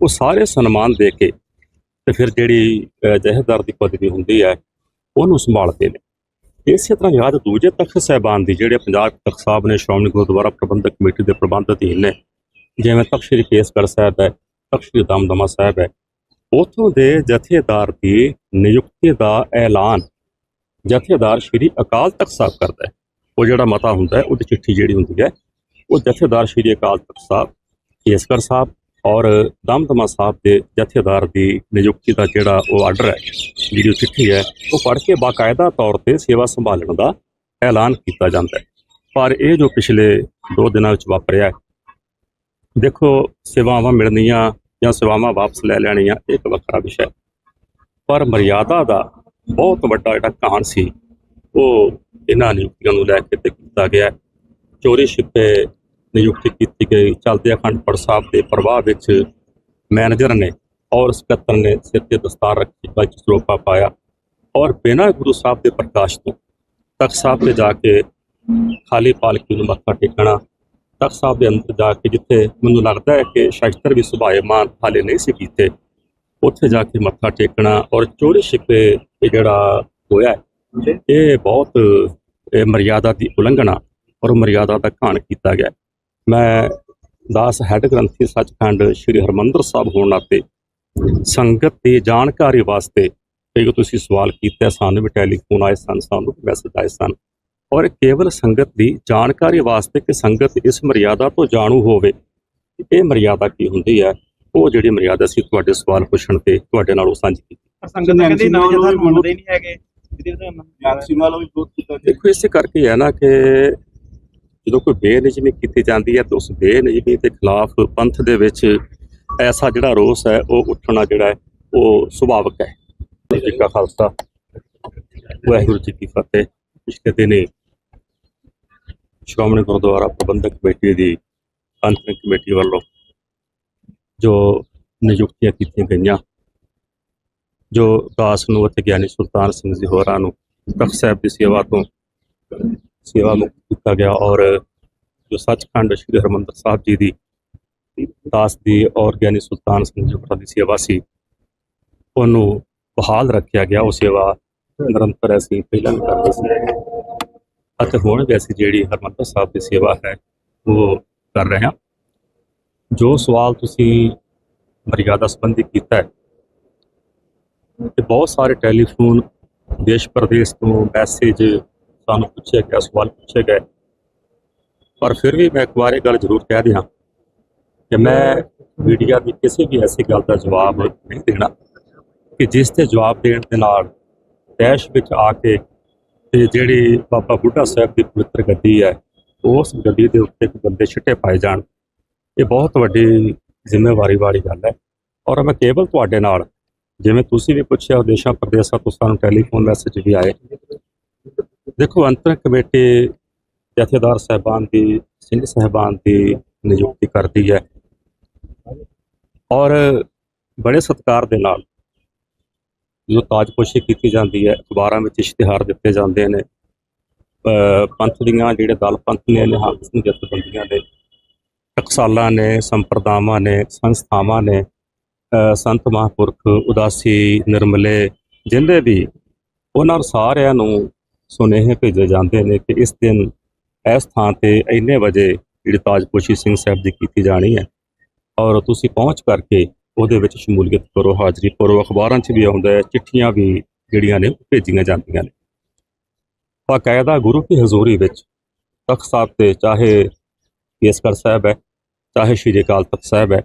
ਉਹ ਸਾਰੇ ਸਨਮਾਨ ਦੇ ਕੇ ਤੇ ਫਿਰ ਜਿਹੜੀ ਅਹ, ਜਥੇਦਾਰ ਦੀ ਪਦਵੀ ਹੁੰਦੀ ਹੈ ਉਹਨੂੰ ਸੰਭਾਲਦੇ ਨੇ। ਇਸੇ ਤਰ੍ਹਾਂ ਯਾਦ ਦੂਜੇ ਤਖਤ ਸਾਹਿਬਾਨ ਦੀ ਜਿਹੜੇ ਪੰਜਾਬ ਤਖਤ ਸਾਹਿਬ ਨੇ ਸ਼੍ਰੋਮਣੀ ਗੁਰਦੁਆਰਾ ਪ੍ਰਬੰਧਕ ਕਮੇਟੀ ਦੇ ਪ੍ਰਬੰਧ ਅਧੀਨ ਨੇ ਜਿਵੇਂ ਤਖਤ ਸ੍ਰੀ ਕੇਸਗੜ੍ਹ ਸਾਹਿਬ ਹੈ ਤਖਤ ਸ੍ਰੀ ਦਮਦਮਾ ਸਾਹਿਬ ਹੈ ਉਥੋਂ ਦੇ ਜਥੇਦਾਰ ਦੀ ਨਿਯੁਕਤੀ ਦਾ ਐਲਾਨ ਜਥੇਦਾਰ ਸ੍ਰੀ ਅਕਾਲ ਤਖਤ ਸਾਹਿਬ ਕਰਦਾ ਹੈ। ਉਹ ਜਿਹੜਾ ਮਤਾ ਹੁੰਦਾ ਹੈ, ਉਹਦੀ ਚਿੱਠੀ ਜਿਹੜੀ ਹੁੰਦੀ ਹੈ, ਉਹ ਜਥੇਦਾਰ ਸ੍ਰੀ ਅਕਾਲ ਤਖਤ ਸਾਹਿਬ, ਕੇਸਗੜ੍ਹ ਸਾਹਿਬ ਔਰ ਦਮਦਮਾ ਸਾਹਿਬ ਦੇ ਜਥੇਦਾਰ ਦੀ ਨਿਯੁਕਤੀ ਦਾ ਜਿਹੜਾ ਉਹ ਆਰਡਰ ਹੈ, ਜਿਹੜੀ ਉਹ ਚਿੱਠੀ ਹੈ, ਉਹ ਪੜ੍ਹ ਕੇ ਬਾਕਾਇਦਾ ਤੌਰ ਤੇ ਸੇਵਾ ਸੰਭਾਲਣ ਦਾ ਐਲਾਨ ਕੀਤਾ ਜਾਂਦਾ ਹੈ। ਪਰ ਇਹ ਜੋ ਪਿਛਲੇ 2 ਦਿਨਾਂ ਵਿੱਚ ਵਾਪਰਿਆ ਦੇਖੋ ਸੇਵਾਵਾਂ ਮਿਲਣੀਆਂ ਜਾਂ ਸੇਵਾਵਾਂ ਵਾਪਸ ਲੈ ਲੈਣੀਆਂ, ਇਹ ਇੱਕ ਵੱਖਰਾ ਵਿਸ਼ਾ ਹੈ। ਪਰ ਮਰਿਆਦਾ ਦਾ ਬਹੁਤ ਵੱਡਾ ਜਿਹੜਾ ਕਾਰਨ ਸੀ, ਉਹ ਇਹਨਾਂ ਨਿਯੁਕਤੀਆਂ ਨੂੰ ਲੈ ਕੇ ਤੇ ਕੀਤਾ ਗਿਆ। ਚੋਰੀ ਛਿਪੇ ਨਿਯੁਕਤੀ ਕੀਤੀ ਗਈ। ਚਲਦੇ ਅਖੰਡ ਸਾਹਿਬ ਦੇ ਪ੍ਰਵਾਹ ਵਿੱਚ ਮੈਨੇਜਰ ਨੇ ਔਰ ਸਕੱਤਰ ਨੇ ਸਿਰ ਤੇ ਦਸਤਾਰ ਰੱਖੀ ਵਿੱਚ ਸਰੋਪਾ ਪਾਇਆ ਔਰ ਬਿਨਾਂ ਗੁਰੂ ਸਾਹਿਬ ਦੇ ਪ੍ਰਕਾਸ਼ ਤੋਂ ਤਖਤ ਸਾਹਿਬ ਤੇ ਜਾ ਕੇ ਖਾਲੀ ਪਾਲਕੀ ਨੂੰ ਮੱਥਾ ਟੇਕਣਾ, ਤਖਤ ਸਾਹਿਬ ਦੇ ਅੰਦਰ ਜਾ ਕੇ ਜਿੱਥੇ ਮੈਨੂੰ ਲੱਗਦਾ ਹੈ ਕਿ ਸ਼ਸਤਰ ਵੀ ਸੁਭਾਏ ਮਾਨ ਹਾਲੇ ਨਹੀਂ ਸੀ ਕੀਤੇ, ਉੱਥੇ ਜਾ ਕੇ ਮੱਥਾ ਟੇਕਣਾ ਔਰ ਚੋਰੀ ਛਿਪੇ ਇਹ ਜਿਹੜਾ ਹੋਇਆ ਹੈ, ਇਹ ਬਹੁਤ ਇਹ ਮਰਿਆਦਾ ਦੀ ਉਲੰਘਣਾ ਔਰ ਮਰਿਆਦਾ ਦਾ ਘਾਣ ਕੀਤਾ ਗਿਆ ਹੈ। ਮੈਂ ਦਾਸ ਹੈੱਡ ਗ੍ਰੰਥੀ ਸੱਚਖੰਡ ਸ੍ਰੀ ਹਰਮੰਦਰ ਸਾਹਿਬ ਹੋਣ ਨਾਤੇ ਸੰਗਤ ਦੀ ਜਾਣਕਾਰੀ ਵਾਸਤੇ ਕਈ ਤੁਸੀਂ ਸਵਾਲ ਕੀਤਾ ਸਾਨੂੰ ਵੀ ਟੈਲੀਫੋਨ ਆਏ ਸਨ ਸਾਨੂੰ ਮੈਸੇਜ ਆਏ ਸਨ ਔਰ ਕੇਵਲ ਸੰਗਤ ਦੀ ਜਾਣਕਾਰੀ ਵਾਸਤੇ ਕਿ ਸੰਗਤ ਇਸ ਮਰਿਆਦਾ ਤੋਂ ਜਾਣੂ ਹੋਵੇ ਕਿ ਇਹ ਮਰਿਆਦਾ ਕੀ ਹੁੰਦੀ ਹੈ ਉਹ ਜਿਹੜੀ ਮਰਿਆਦਾ ਸੀ ਤੁਹਾਡੇ ਸਵਾਲ ਪੁੱਛਣ ਤੇ ਤੁਹਾਡੇ ਨਾਲ ਉਹ ਸਾਂਝੀ ਕੀਤੀ ਸੰਗਤ ਕਹਿੰਦੀ ਮੰਨਦੇ ਨਹੀਂ ਹੈਗੇ ਦੇਖੋ ਇਸੇ ਕਰਕੇ ਹੈ ਨਾ ਕਿ ਜਦੋਂ ਕੋਈ ਬੇਨਿਜਮੀ ਕੀਤੀ ਜਾਂਦੀ ਹੈ ਤਾਂ ਉਸ ਬੇਨਿਜਮੀ ਦੇ ਖਿਲਾਫ ਪੰਥ ਦੇ ਵਿੱਚ ਐਸਾ ਜਿਹੜਾ ਰੋਸ ਹੈ ਉਹ ਉੱਠਣਾ ਜਿਹੜਾ ਹੈ ਉਹ ਸੁਭਾਵਿਕ ਹੈ। ਵਾਹਿਗੁਰੂ ਜੀ ਕਾ ਖਾਲਸਾ। ਵਾਹਿਗੁਰੂ ਜੀ ਕੀ ਫਤਿਹ। ਪਿਛਲੇ ਦਿਨੇ ਸ਼੍ਰੋਮਣੀ ਗੁਰਦੁਆਰਾ ਪ੍ਰਬੰਧਕ ਕਮੇਟੀ ਦੀ ਅੰਤਰਿਮ ਕਮੇਟੀ ਵੱਲੋਂ ਜੋ ਨਿਯੁਕਤੀਆਂ ਕੀਤੀਆਂ ਗਈਆਂ ਜੋ ਦਾਸ ਨੂੰ ਅਤੇ ਗਿਆਨੀ ਸੁਲਤਾਨ ਸਿੰਘ ਜੀ ਹੋਰਾਂ ਨੂੰ ਤਖਤ ਸਾਹਿਬ ਦੀ ਸੇਵਾ ਤੋਂ ਸੇਵਾ ਮੁਕਤ ਕੀਤਾ ਗਿਆ ਔਰ ਜੋ ਸੱਚਖੰਡ ਸ੍ਰੀ ਹਰਿਮੰਦਰ ਸਾਹਿਬ ਜੀ ਦੀ ਦਾਸ ਦੀ ਔਰ ਗਿਆਨੀ ਸੁਲਤਾਨ ਸਿੰਘ ਜੀ ਹੋਰਾਂ ਦੀ ਸੇਵਾ ਸੀ, ਉਹਨੂੰ ਬਹਾਲ ਰੱਖਿਆ ਗਿਆ। ਉਹ ਸੇਵਾ ਨਿਰੰਤਰ ਅਸੀਂ ਪਹਿਲਾਂ ਵੀ ਕਰਦੇ ਸੀ ਅਤੇ ਹੁਣ ਵੀ ਅਸੀਂ ਜਿਹੜੀ ਹਰਿਮੰਦਰ ਸਾਹਿਬ ਦੀ ਸੇਵਾ ਹੈ, ਉਹ ਕਰ ਰਹੇ ਹਾਂ। ਜੋ ਸਵਾਲ ਤੁਸੀਂ ਮਰਿਆਦਾ ਸੰਬੰਧੀ ਕੀਤਾ ਹੈ ਤੇ ਬਹੁਤ ਸਾਰੇ ਟੈਲੀਫੋਨ ਦੇਸ਼ ਪ੍ਰਦੇਸ਼ ਤੋਂ ਮੈਸੇਜ ਸਾਨੂੰ ਪੁੱਛਿਆ ਗਿਆ ਸਵਾਲ ਪੁੱਛੇ ਗਏ। ਪਰ ਫਿਰ ਵੀ ਮੈਂ ਇੱਕ ਵਾਰ ਇਹ ਗੱਲ ਜ਼ਰੂਰ ਕਹਿ ਦਿਆਂ ਕਿ ਮੈਂ ਮੀਡੀਆ ਦੀ ਕਿਸੇ ਵੀ ਐਸੀ ਗੱਲ ਦਾ ਜਵਾਬ ਨਹੀਂ ਦੇਣਾ ਕਿ ਜਿਸ ਤੇ ਜਵਾਬ ਦੇਣ ਦੇ ਨਾਲ ਦੇਸ਼ ਵਿੱਚ ਆ ਕੇ ਤੇ ਜਿਹੜੀ ਬਾਬਾ ਬੁੱਢਾ ਸਾਹਿਬ ਦੀ ਪਵਿੱਤਰ ਗੱਦੀ ਹੈ, ਉਸ ਗੱਦੀ ਦੇ ਉੱਤੇ ਇੱਕ ਬੰਦੇ ਛਿੱਟੇ ਪਾਏ ਜਾਣ, ਇਹ ਬਹੁਤ ਵੱਡੀ ਜ਼ਿੰਮੇਵਾਰੀ ਵਾਲੀ ਗੱਲ ਹੈ। ਔਰ ਮੈਂ ਕੇਵਲ ਤੁਹਾਡੇ ਨਾਲ ਜਿਵੇਂ ਤੁਸੀਂ ਵੀ ਪੁੱਛਿਆ, ਦੇਸ਼ਾਂ ਪ੍ਰਦੇਸ਼ਾਂ ਤੋਂ ਸਾਨੂੰ ਟੈਲੀਫੋਨ ਮੈਸੇਜ ਵੀ ਆਏ। ਦੇਖੋ, ਅੰਤਰ ਕਮੇਟੀ ਜਥੇਦਾਰ ਸਾਹਿਬਾਨ ਦੀ, ਸਿੰਘ ਸਾਹਿਬਾਨ ਦੀ ਨਿਯੁਕਤੀ ਕਰਦੀ ਹੈ। ਔਰ ਬੜੇ ਸਤਿਕਾਰ ਦੇ ਨਾਲ ਜੋ ਤਾਜਪੋਸ਼ੀ ਕੀਤੀ ਜਾਂਦੀ ਹੈ, ਅਖਬਾਰਾਂ ਵਿੱਚ ਇਸ਼ਤਿਹਾਰ ਦਿੱਤੇ ਜਾਂਦੇ ਨੇ। ਪੰਥ ਦੀਆਂ ਜਿਹੜੇ ਦਲ ਪੰਥ ਨੇ, ਨਿਹੰਗ ਸਿੰਘ ਜਥੇਬੰਦੀਆਂ ਨੇ, ਟਕਸਾਲਾਂ ਨੇ, ਸੰਪਰਦਾਵਾਂ ਨੇ, ਸੰਸਥਾਵਾਂ ਨੇ ਸੰਤ ਮਹਾਂਪੁਰਖ ਉਦਾਸੀ ਨਿਰਮਲੇ ਜਿੰਦੇ ਵੀ ਉਹਨਾਂ ਸਾਰਿਆਂ ਨੂੰ ਸੁਨੇਹੇ ਭੇਜੇ ਜਾਂਦੇ ਨੇ ਕਿ ਇਸ ਦਿਨ ਇਸ ਥਾਂ ਤੇ ਇੰਨੇ ਵਜੇ ਜਿਹੜੀ ਤਾਜਪੋਸ਼ੀ ਸਿੰਘ ਸਾਹਿਬ ਦੀ ਕੀਤੀ ਜਾਣੀ ਹੈ ਔਰ ਤੁਸੀਂ ਪਹੁੰਚ ਕਰਕੇ ਉਹਦੇ ਵਿੱਚ ਸ਼ਮੂਲੀਅਤ ਕਰੋ, ਹਾਜ਼ਰੀ ਕਰੋ ਅਖਬਾਰਾਂ 'ਚ ਵੀ ਆਉਂਦਾ ਹੈ, ਚਿੱਠੀਆਂ ਵੀ ਜਿਹੜੀਆਂ ਨੇ ਭੇਜੀਆਂ ਜਾਂਦੀਆਂ ਨੇ। ਬਾਕਾਇਦਾ ਗੁਰੂ ਦੀ ਹਜ਼ੂਰੀ ਵਿੱਚ ਤਖਤ ਸਾਹਿਬ ਤੇ ਚਾਹੇ ਕੇਸਗੜ੍ਹ ਸਾਹਿਬ ਹੈ, ਚਾਹੇ ਸ਼੍ਰੀ ਅਕਾਲ ਤਖਤ ਸਾਹਿਬ ਹੈ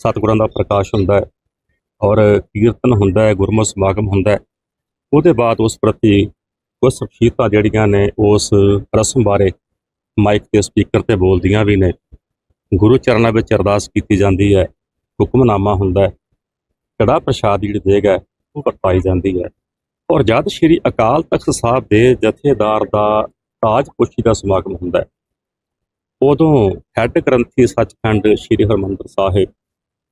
ਸਤਿਗੁਰਾਂ ਦਾ ਪ੍ਰਕਾਸ਼ ਹੁੰਦਾ ਹੈ ਔਰ ਕੀਰਤਨ ਹੁੰਦਾ ਹੈ ਗੁਰਮਤਿ ਸਮਾਗਮ ਹੁੰਦਾ ਹੈ। ਉਹਦੇ ਬਾਅਦ ਉਸ ਪ੍ਰਤੀ ਕੁਝ ਸ਼ਖਸੀਅਤਾਂ ਜਿਹੜੀਆਂ ਨੇ, ਉਸ ਰਸਮ ਬਾਰੇ ਮਾਈਕ ਤੇ ਸਪੀਕਰ ਤੇ ਬੋਲਦੀਆਂ ਵੀ ਨੇ। ਗੁਰੂ ਚਰਨਾਂ ਵਿੱਚ ਅਰਦਾਸ ਕੀਤੀ ਜਾਂਦੀ ਹੈ, ਹੁਕਮਨਾਮਾ ਹੁੰਦਾ ਹੈ। ਕੜਾ ਪ੍ਰਸ਼ਾਦ ਜਿਹੜੀ ਦੇਗ ਹੈ, ਉਹ ਵਰਤਾਈ ਜਾਂਦੀ ਹੈ। ਔਰ ਜਦ ਸ਼੍ਰੀ ਅਕਾਲ ਤਖਤ ਸਾਹਿਬ ਦੇ ਜਥੇਦਾਰ ਦਾ ਤਾਜ ਪੁਸ਼ੀ ਦਾ ਸਮਾਗਮ ਹੁੰਦਾ ਹੈ, ਉਦੋਂ ਹੈੱਡ ਗ੍ਰੰਥੀ ਸੱਚਖੰਡ ਸ੍ਰੀ ਹਰਮੰਦਰ ਸਾਹਿਬ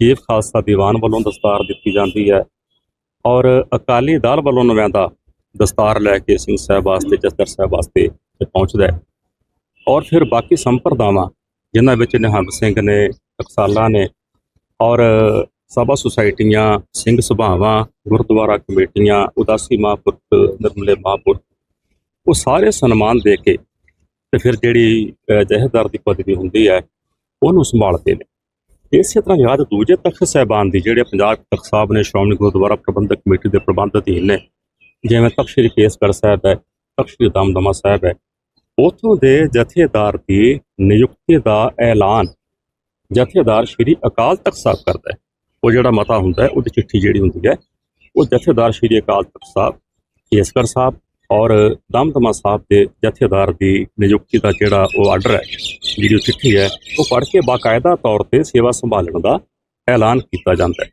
ਚੀਫ ਖਾਲਸਾ ਦੀਵਾਨ ਵੱਲੋਂ ਦਸਤਾਰ ਦਿੱਤੀ ਜਾਂਦੀ ਹੈ ਔਰ ਅਕਾਲੀ ਦਲ ਵੱਲੋਂ ਨਵਿਆਂਦਾ ਦਸਤਾਰ ਲੈ ਕੇ ਸਿੰਘ ਸਾਹਿਬ ਵਾਸਤੇ ਜਸਦਰ ਸਾਹਿਬ ਵਾਸਤੇ ਪਹੁੰਚਦਾ ਹੈ। ਔਰ ਫਿਰ ਬਾਕੀ ਸੰਪਰਦਾਵਾਂ ਜਿਨ੍ਹਾਂ ਵਿੱਚ ਨਿਹੰਗ ਸਿੰਘ ਨੇ ਟਕਸਾਲਾ ਨੇ ਔਰ ਸਭਾ ਸੁਸਾਇਟੀਆਂ ਸਿੰਘ ਸਭਾਵਾਂ ਗੁਰਦੁਆਰਾ ਕਮੇਟੀਆਂ ਉਦਾਸੀ ਮਹਾਂਪੁਰਖ ਨਿਰਮਲੇ ਮਹਾਂਪੁਰਖ ਉਹ ਸਾਰੇ ਸਨਮਾਨ ਦੇ ਕੇ ਤੇ ਫਿਰ ਜਿਹੜੀ ਅਹ, ਦੀ ਪਦਵੀ ਹੁੰਦੀ ਹੈ ਉਹਨੂੰ ਸੰਭਾਲਦੇ ਨੇ। ਇਸੇ ਤਰ੍ਹਾਂ ਯਾਦ ਦੂਜੇ ਤਖਤ ਸਾਹਿਬਾਨ ਦੀ ਜਿਹੜੇ ਪੰਜਾਬ ਤਖਤ ਸਾਹਿਬ ਨੇ, ਸ਼੍ਰੋਮਣੀ ਗੁਰਦੁਆਰਾ ਪ੍ਰਬੰਧਕ ਕਮੇਟੀ ਦੇ ਪ੍ਰਬੰਧ ਅਧੀਨ ਨੇ, ਜਿਵੇਂ ਤਖਤ ਸ੍ਰੀ ਕੇਸਗੜ੍ਹ ਸਾਹਿਬ ਹੈ, ਤਖਤ ਸ੍ਰੀ ਦਮਦਮਾ ਸਾਹਿਬ ਹੈ, ਉਥੋਂ ਦੇ ਜਥੇਦਾਰ ਦੀ ਨਿਯੁਕਤੀ ਦਾ ਐਲਾਨ ਜਥੇਦਾਰ ਸ੍ਰੀ ਅਕਾਲ ਤਖਤ ਸਾਹਿਬ ਕਰਦਾ ਹੈ। ਉਹ ਜਿਹੜਾ ਮਤਾ ਹੁੰਦਾ ਹੈ, ਉਹਦੀ ਚਿੱਠੀ ਜਿਹੜੀ ਹੁੰਦੀ ਹੈ, ਉਹ ਜਥੇਦਾਰ ਸ੍ਰੀ ਅਕਾਲ ਤਖਤ ਸਾਹਿਬ, ਕੇਸਗੜ੍ਹ ਸਾਹਿਬ ਔਰ ਦਮਦਮਾ ਸਾਹਿਬ ਦੇ ਜਥੇਦਾਰ ਦੀ ਨਿਯੁਕਤੀ ਦਾ ਜਿਹੜਾ ਉਹ ਆਰਡਰ ਹੈ, ਜਿਹੜੀ ਉਹ ਚਿੱਠੀ ਹੈ, ਉਹ ਪੜ੍ਹ ਕੇ ਬਾਕਾਇਦਾ ਤੌਰ ਤੇ ਸੇਵਾ ਸੰਭਾਲਣ ਦਾ ਐਲਾਨ ਕੀਤਾ ਜਾਂਦਾ ਹੈ।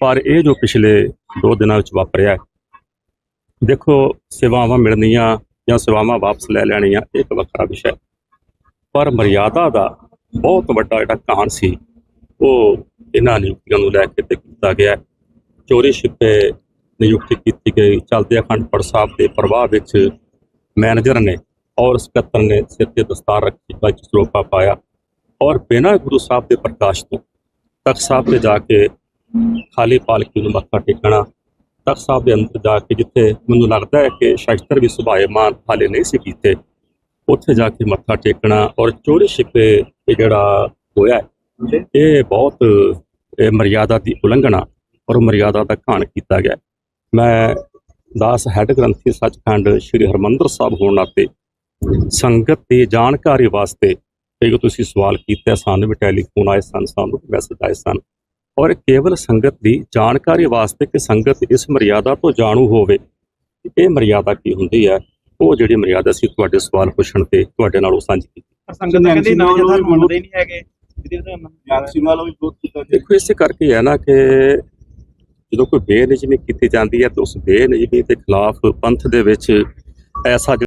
ਪਰ ਇਹ ਜੋ ਪਿਛਲੇ 2 ਦਿਨਾਂ ਵਿੱਚ ਵਾਪਰਿਆ ਦੇਖੋ ਸੇਵਾਵਾਂ ਮਿਲਣੀਆਂ ਜਾਂ ਸੇਵਾਵਾਂ ਵਾਪਸ ਲੈ ਲੈਣੀਆਂ, ਇਹ ਇੱਕ ਵੱਖਰਾ ਵਿਸ਼ਾ ਹੈ। ਪਰ ਮਰਿਆਦਾ ਦਾ ਬਹੁਤ ਵੱਡਾ ਜਿਹੜਾ ਕਾਰਨ ਸੀ, ਉਹ ਇਹਨਾਂ ਨਿਯੁਕਤੀਆਂ ਨੂੰ ਲੈ ਕੇ ਤੇ ਕੀਤਾ ਗਿਆ ਚੋਰੀ ਛਿਪੇ ਨਿਯੁਕਤੀ ਕੀਤੀ ਗਈ ਚਲਦੇ ਅਖੰਡ ਪਾਠ ਸਾਹਿਬ ਦੇ ਪ੍ਰਵਾਹ ਵਿੱਚ ਮੈਨੇਜਰ ਨੇ ਔਰ ਸਕੱਤਰ ਨੇ ਸਿਰ ਤੇ ਦਸਤਾਰ ਰੱਖੀ ਵਿੱਚ ਸਰੋਪਾ ਪਾਇਆ ਔਰ ਬਿਨਾਂ ਗੁਰੂ ਸਾਹਿਬ ਦੇ ਪ੍ਰਕਾਸ਼ ਤੋਂ ਤਖਤ ਸਾਹਿਬ ਤੇ ਜਾ ਕੇ ਖਾਲੀ ਪਾਲਕੀ ਨੂੰ ਮੱਥਾ ਟੇਕਣਾ ਤਖਤ ਸਾਹਿਬ ਦੇ ਅੰਦਰ ਜਾ ਕੇ ਜਿੱਥੇ ਮੈਨੂੰ ਲੱਗਦਾ ਹੈ ਕਿ ਸ਼ਸਤਰ ਵੀ ਸੁਭਾਏਮਾਨ ਹਾਲੇ ਨਹੀਂ ਸੀ ਕੀਤੇ ਉੱਥੇ ਜਾ ਕੇ ਮੱਥਾ ਟੇਕਣਾ ਔਰ ਚੋਰੀ ਛਿਪੇ ਇਹ ਜਿਹੜਾ ਹੋਇਆ ਇਹ ਬਹੁਤ ਇਹ ਮਰਿਆਦਾ ਦੀ ਉਲੰਘਣਾ ਔਰ ਮਰਿਆਦਾ ਦਾ ਘਾਣ ਕੀਤਾ ਗਿਆ। ਮੈਂ ਦਾਸ ਹੈੱਡ ਗ੍ਰੰਥੀ ਸੱਚਖੰਡ ਸ੍ਰੀ ਹਰਮੰਦਰ ਸਾਹਿਬ ਹੋਣ ਨਾਤੇ ਸੰਗਤ ਦੀ ਜਾਣਕਾਰੀ ਵਾਸਤੇ ਇਹ ਜੋ ਤੁਸੀਂ ਸਵਾਲ ਕੀਤਾ ਸਾਨੂੰ ਵੀ ਟੈਲੀਫੋਨ ਆਏ ਸਨ ਸਾਨੂੰ ਮੈਸੇਜ ਆਏ ਸਨ। ਔਰ ਕੇਵਲ ਸੰਗਤ ਦੀ ਜਾਣਕਾਰੀ ਵਾਸਤੇ ਕਿ ਸੰਗਤ ਇਸ ਮਰਿਆਦਾ ਤੋਂ ਜਾਣੂ ਹੋਵੇ ਕਿ ਇਹ ਮਰਿਆਦਾ ਕੀ ਹੁੰਦੀ ਹੈ? ਉਹ ਜਿਹੜੀ ਮਰਿਆਦਾ ਸੀ ਤੁਹਾਡੇ ਸਵਾਲ ਪੁੱਛਣ ਤੇ ਤੁਹਾਡੇ ਨਾਲ ਉਹ ਸਾਂਝੀ ਕੀਤੀ। ਸੰਗਤ ਕਹਿੰਦੀ ਜਥੇਦਾਰ ਮੰਨਦੇ ਨਹੀਂ ਹੈਗੇ। ਦੇਖੋ ਇਸੇ ਕਰਕੇ ਹੈ ਨਾ ਕਿ ਜਦੋਂ ਕੋਈ ਬੇਨਿਜਮੀ ਕੀਤੀ ਜਾਂਦੀ ਹੈ ਤਾਂ ਉਸ ਬੇਨਿਜਮੀ ਦੇ ਖਿਲਾਫ ਪੰਥ ਦੇ ਵਿੱਚ ਐਸਾ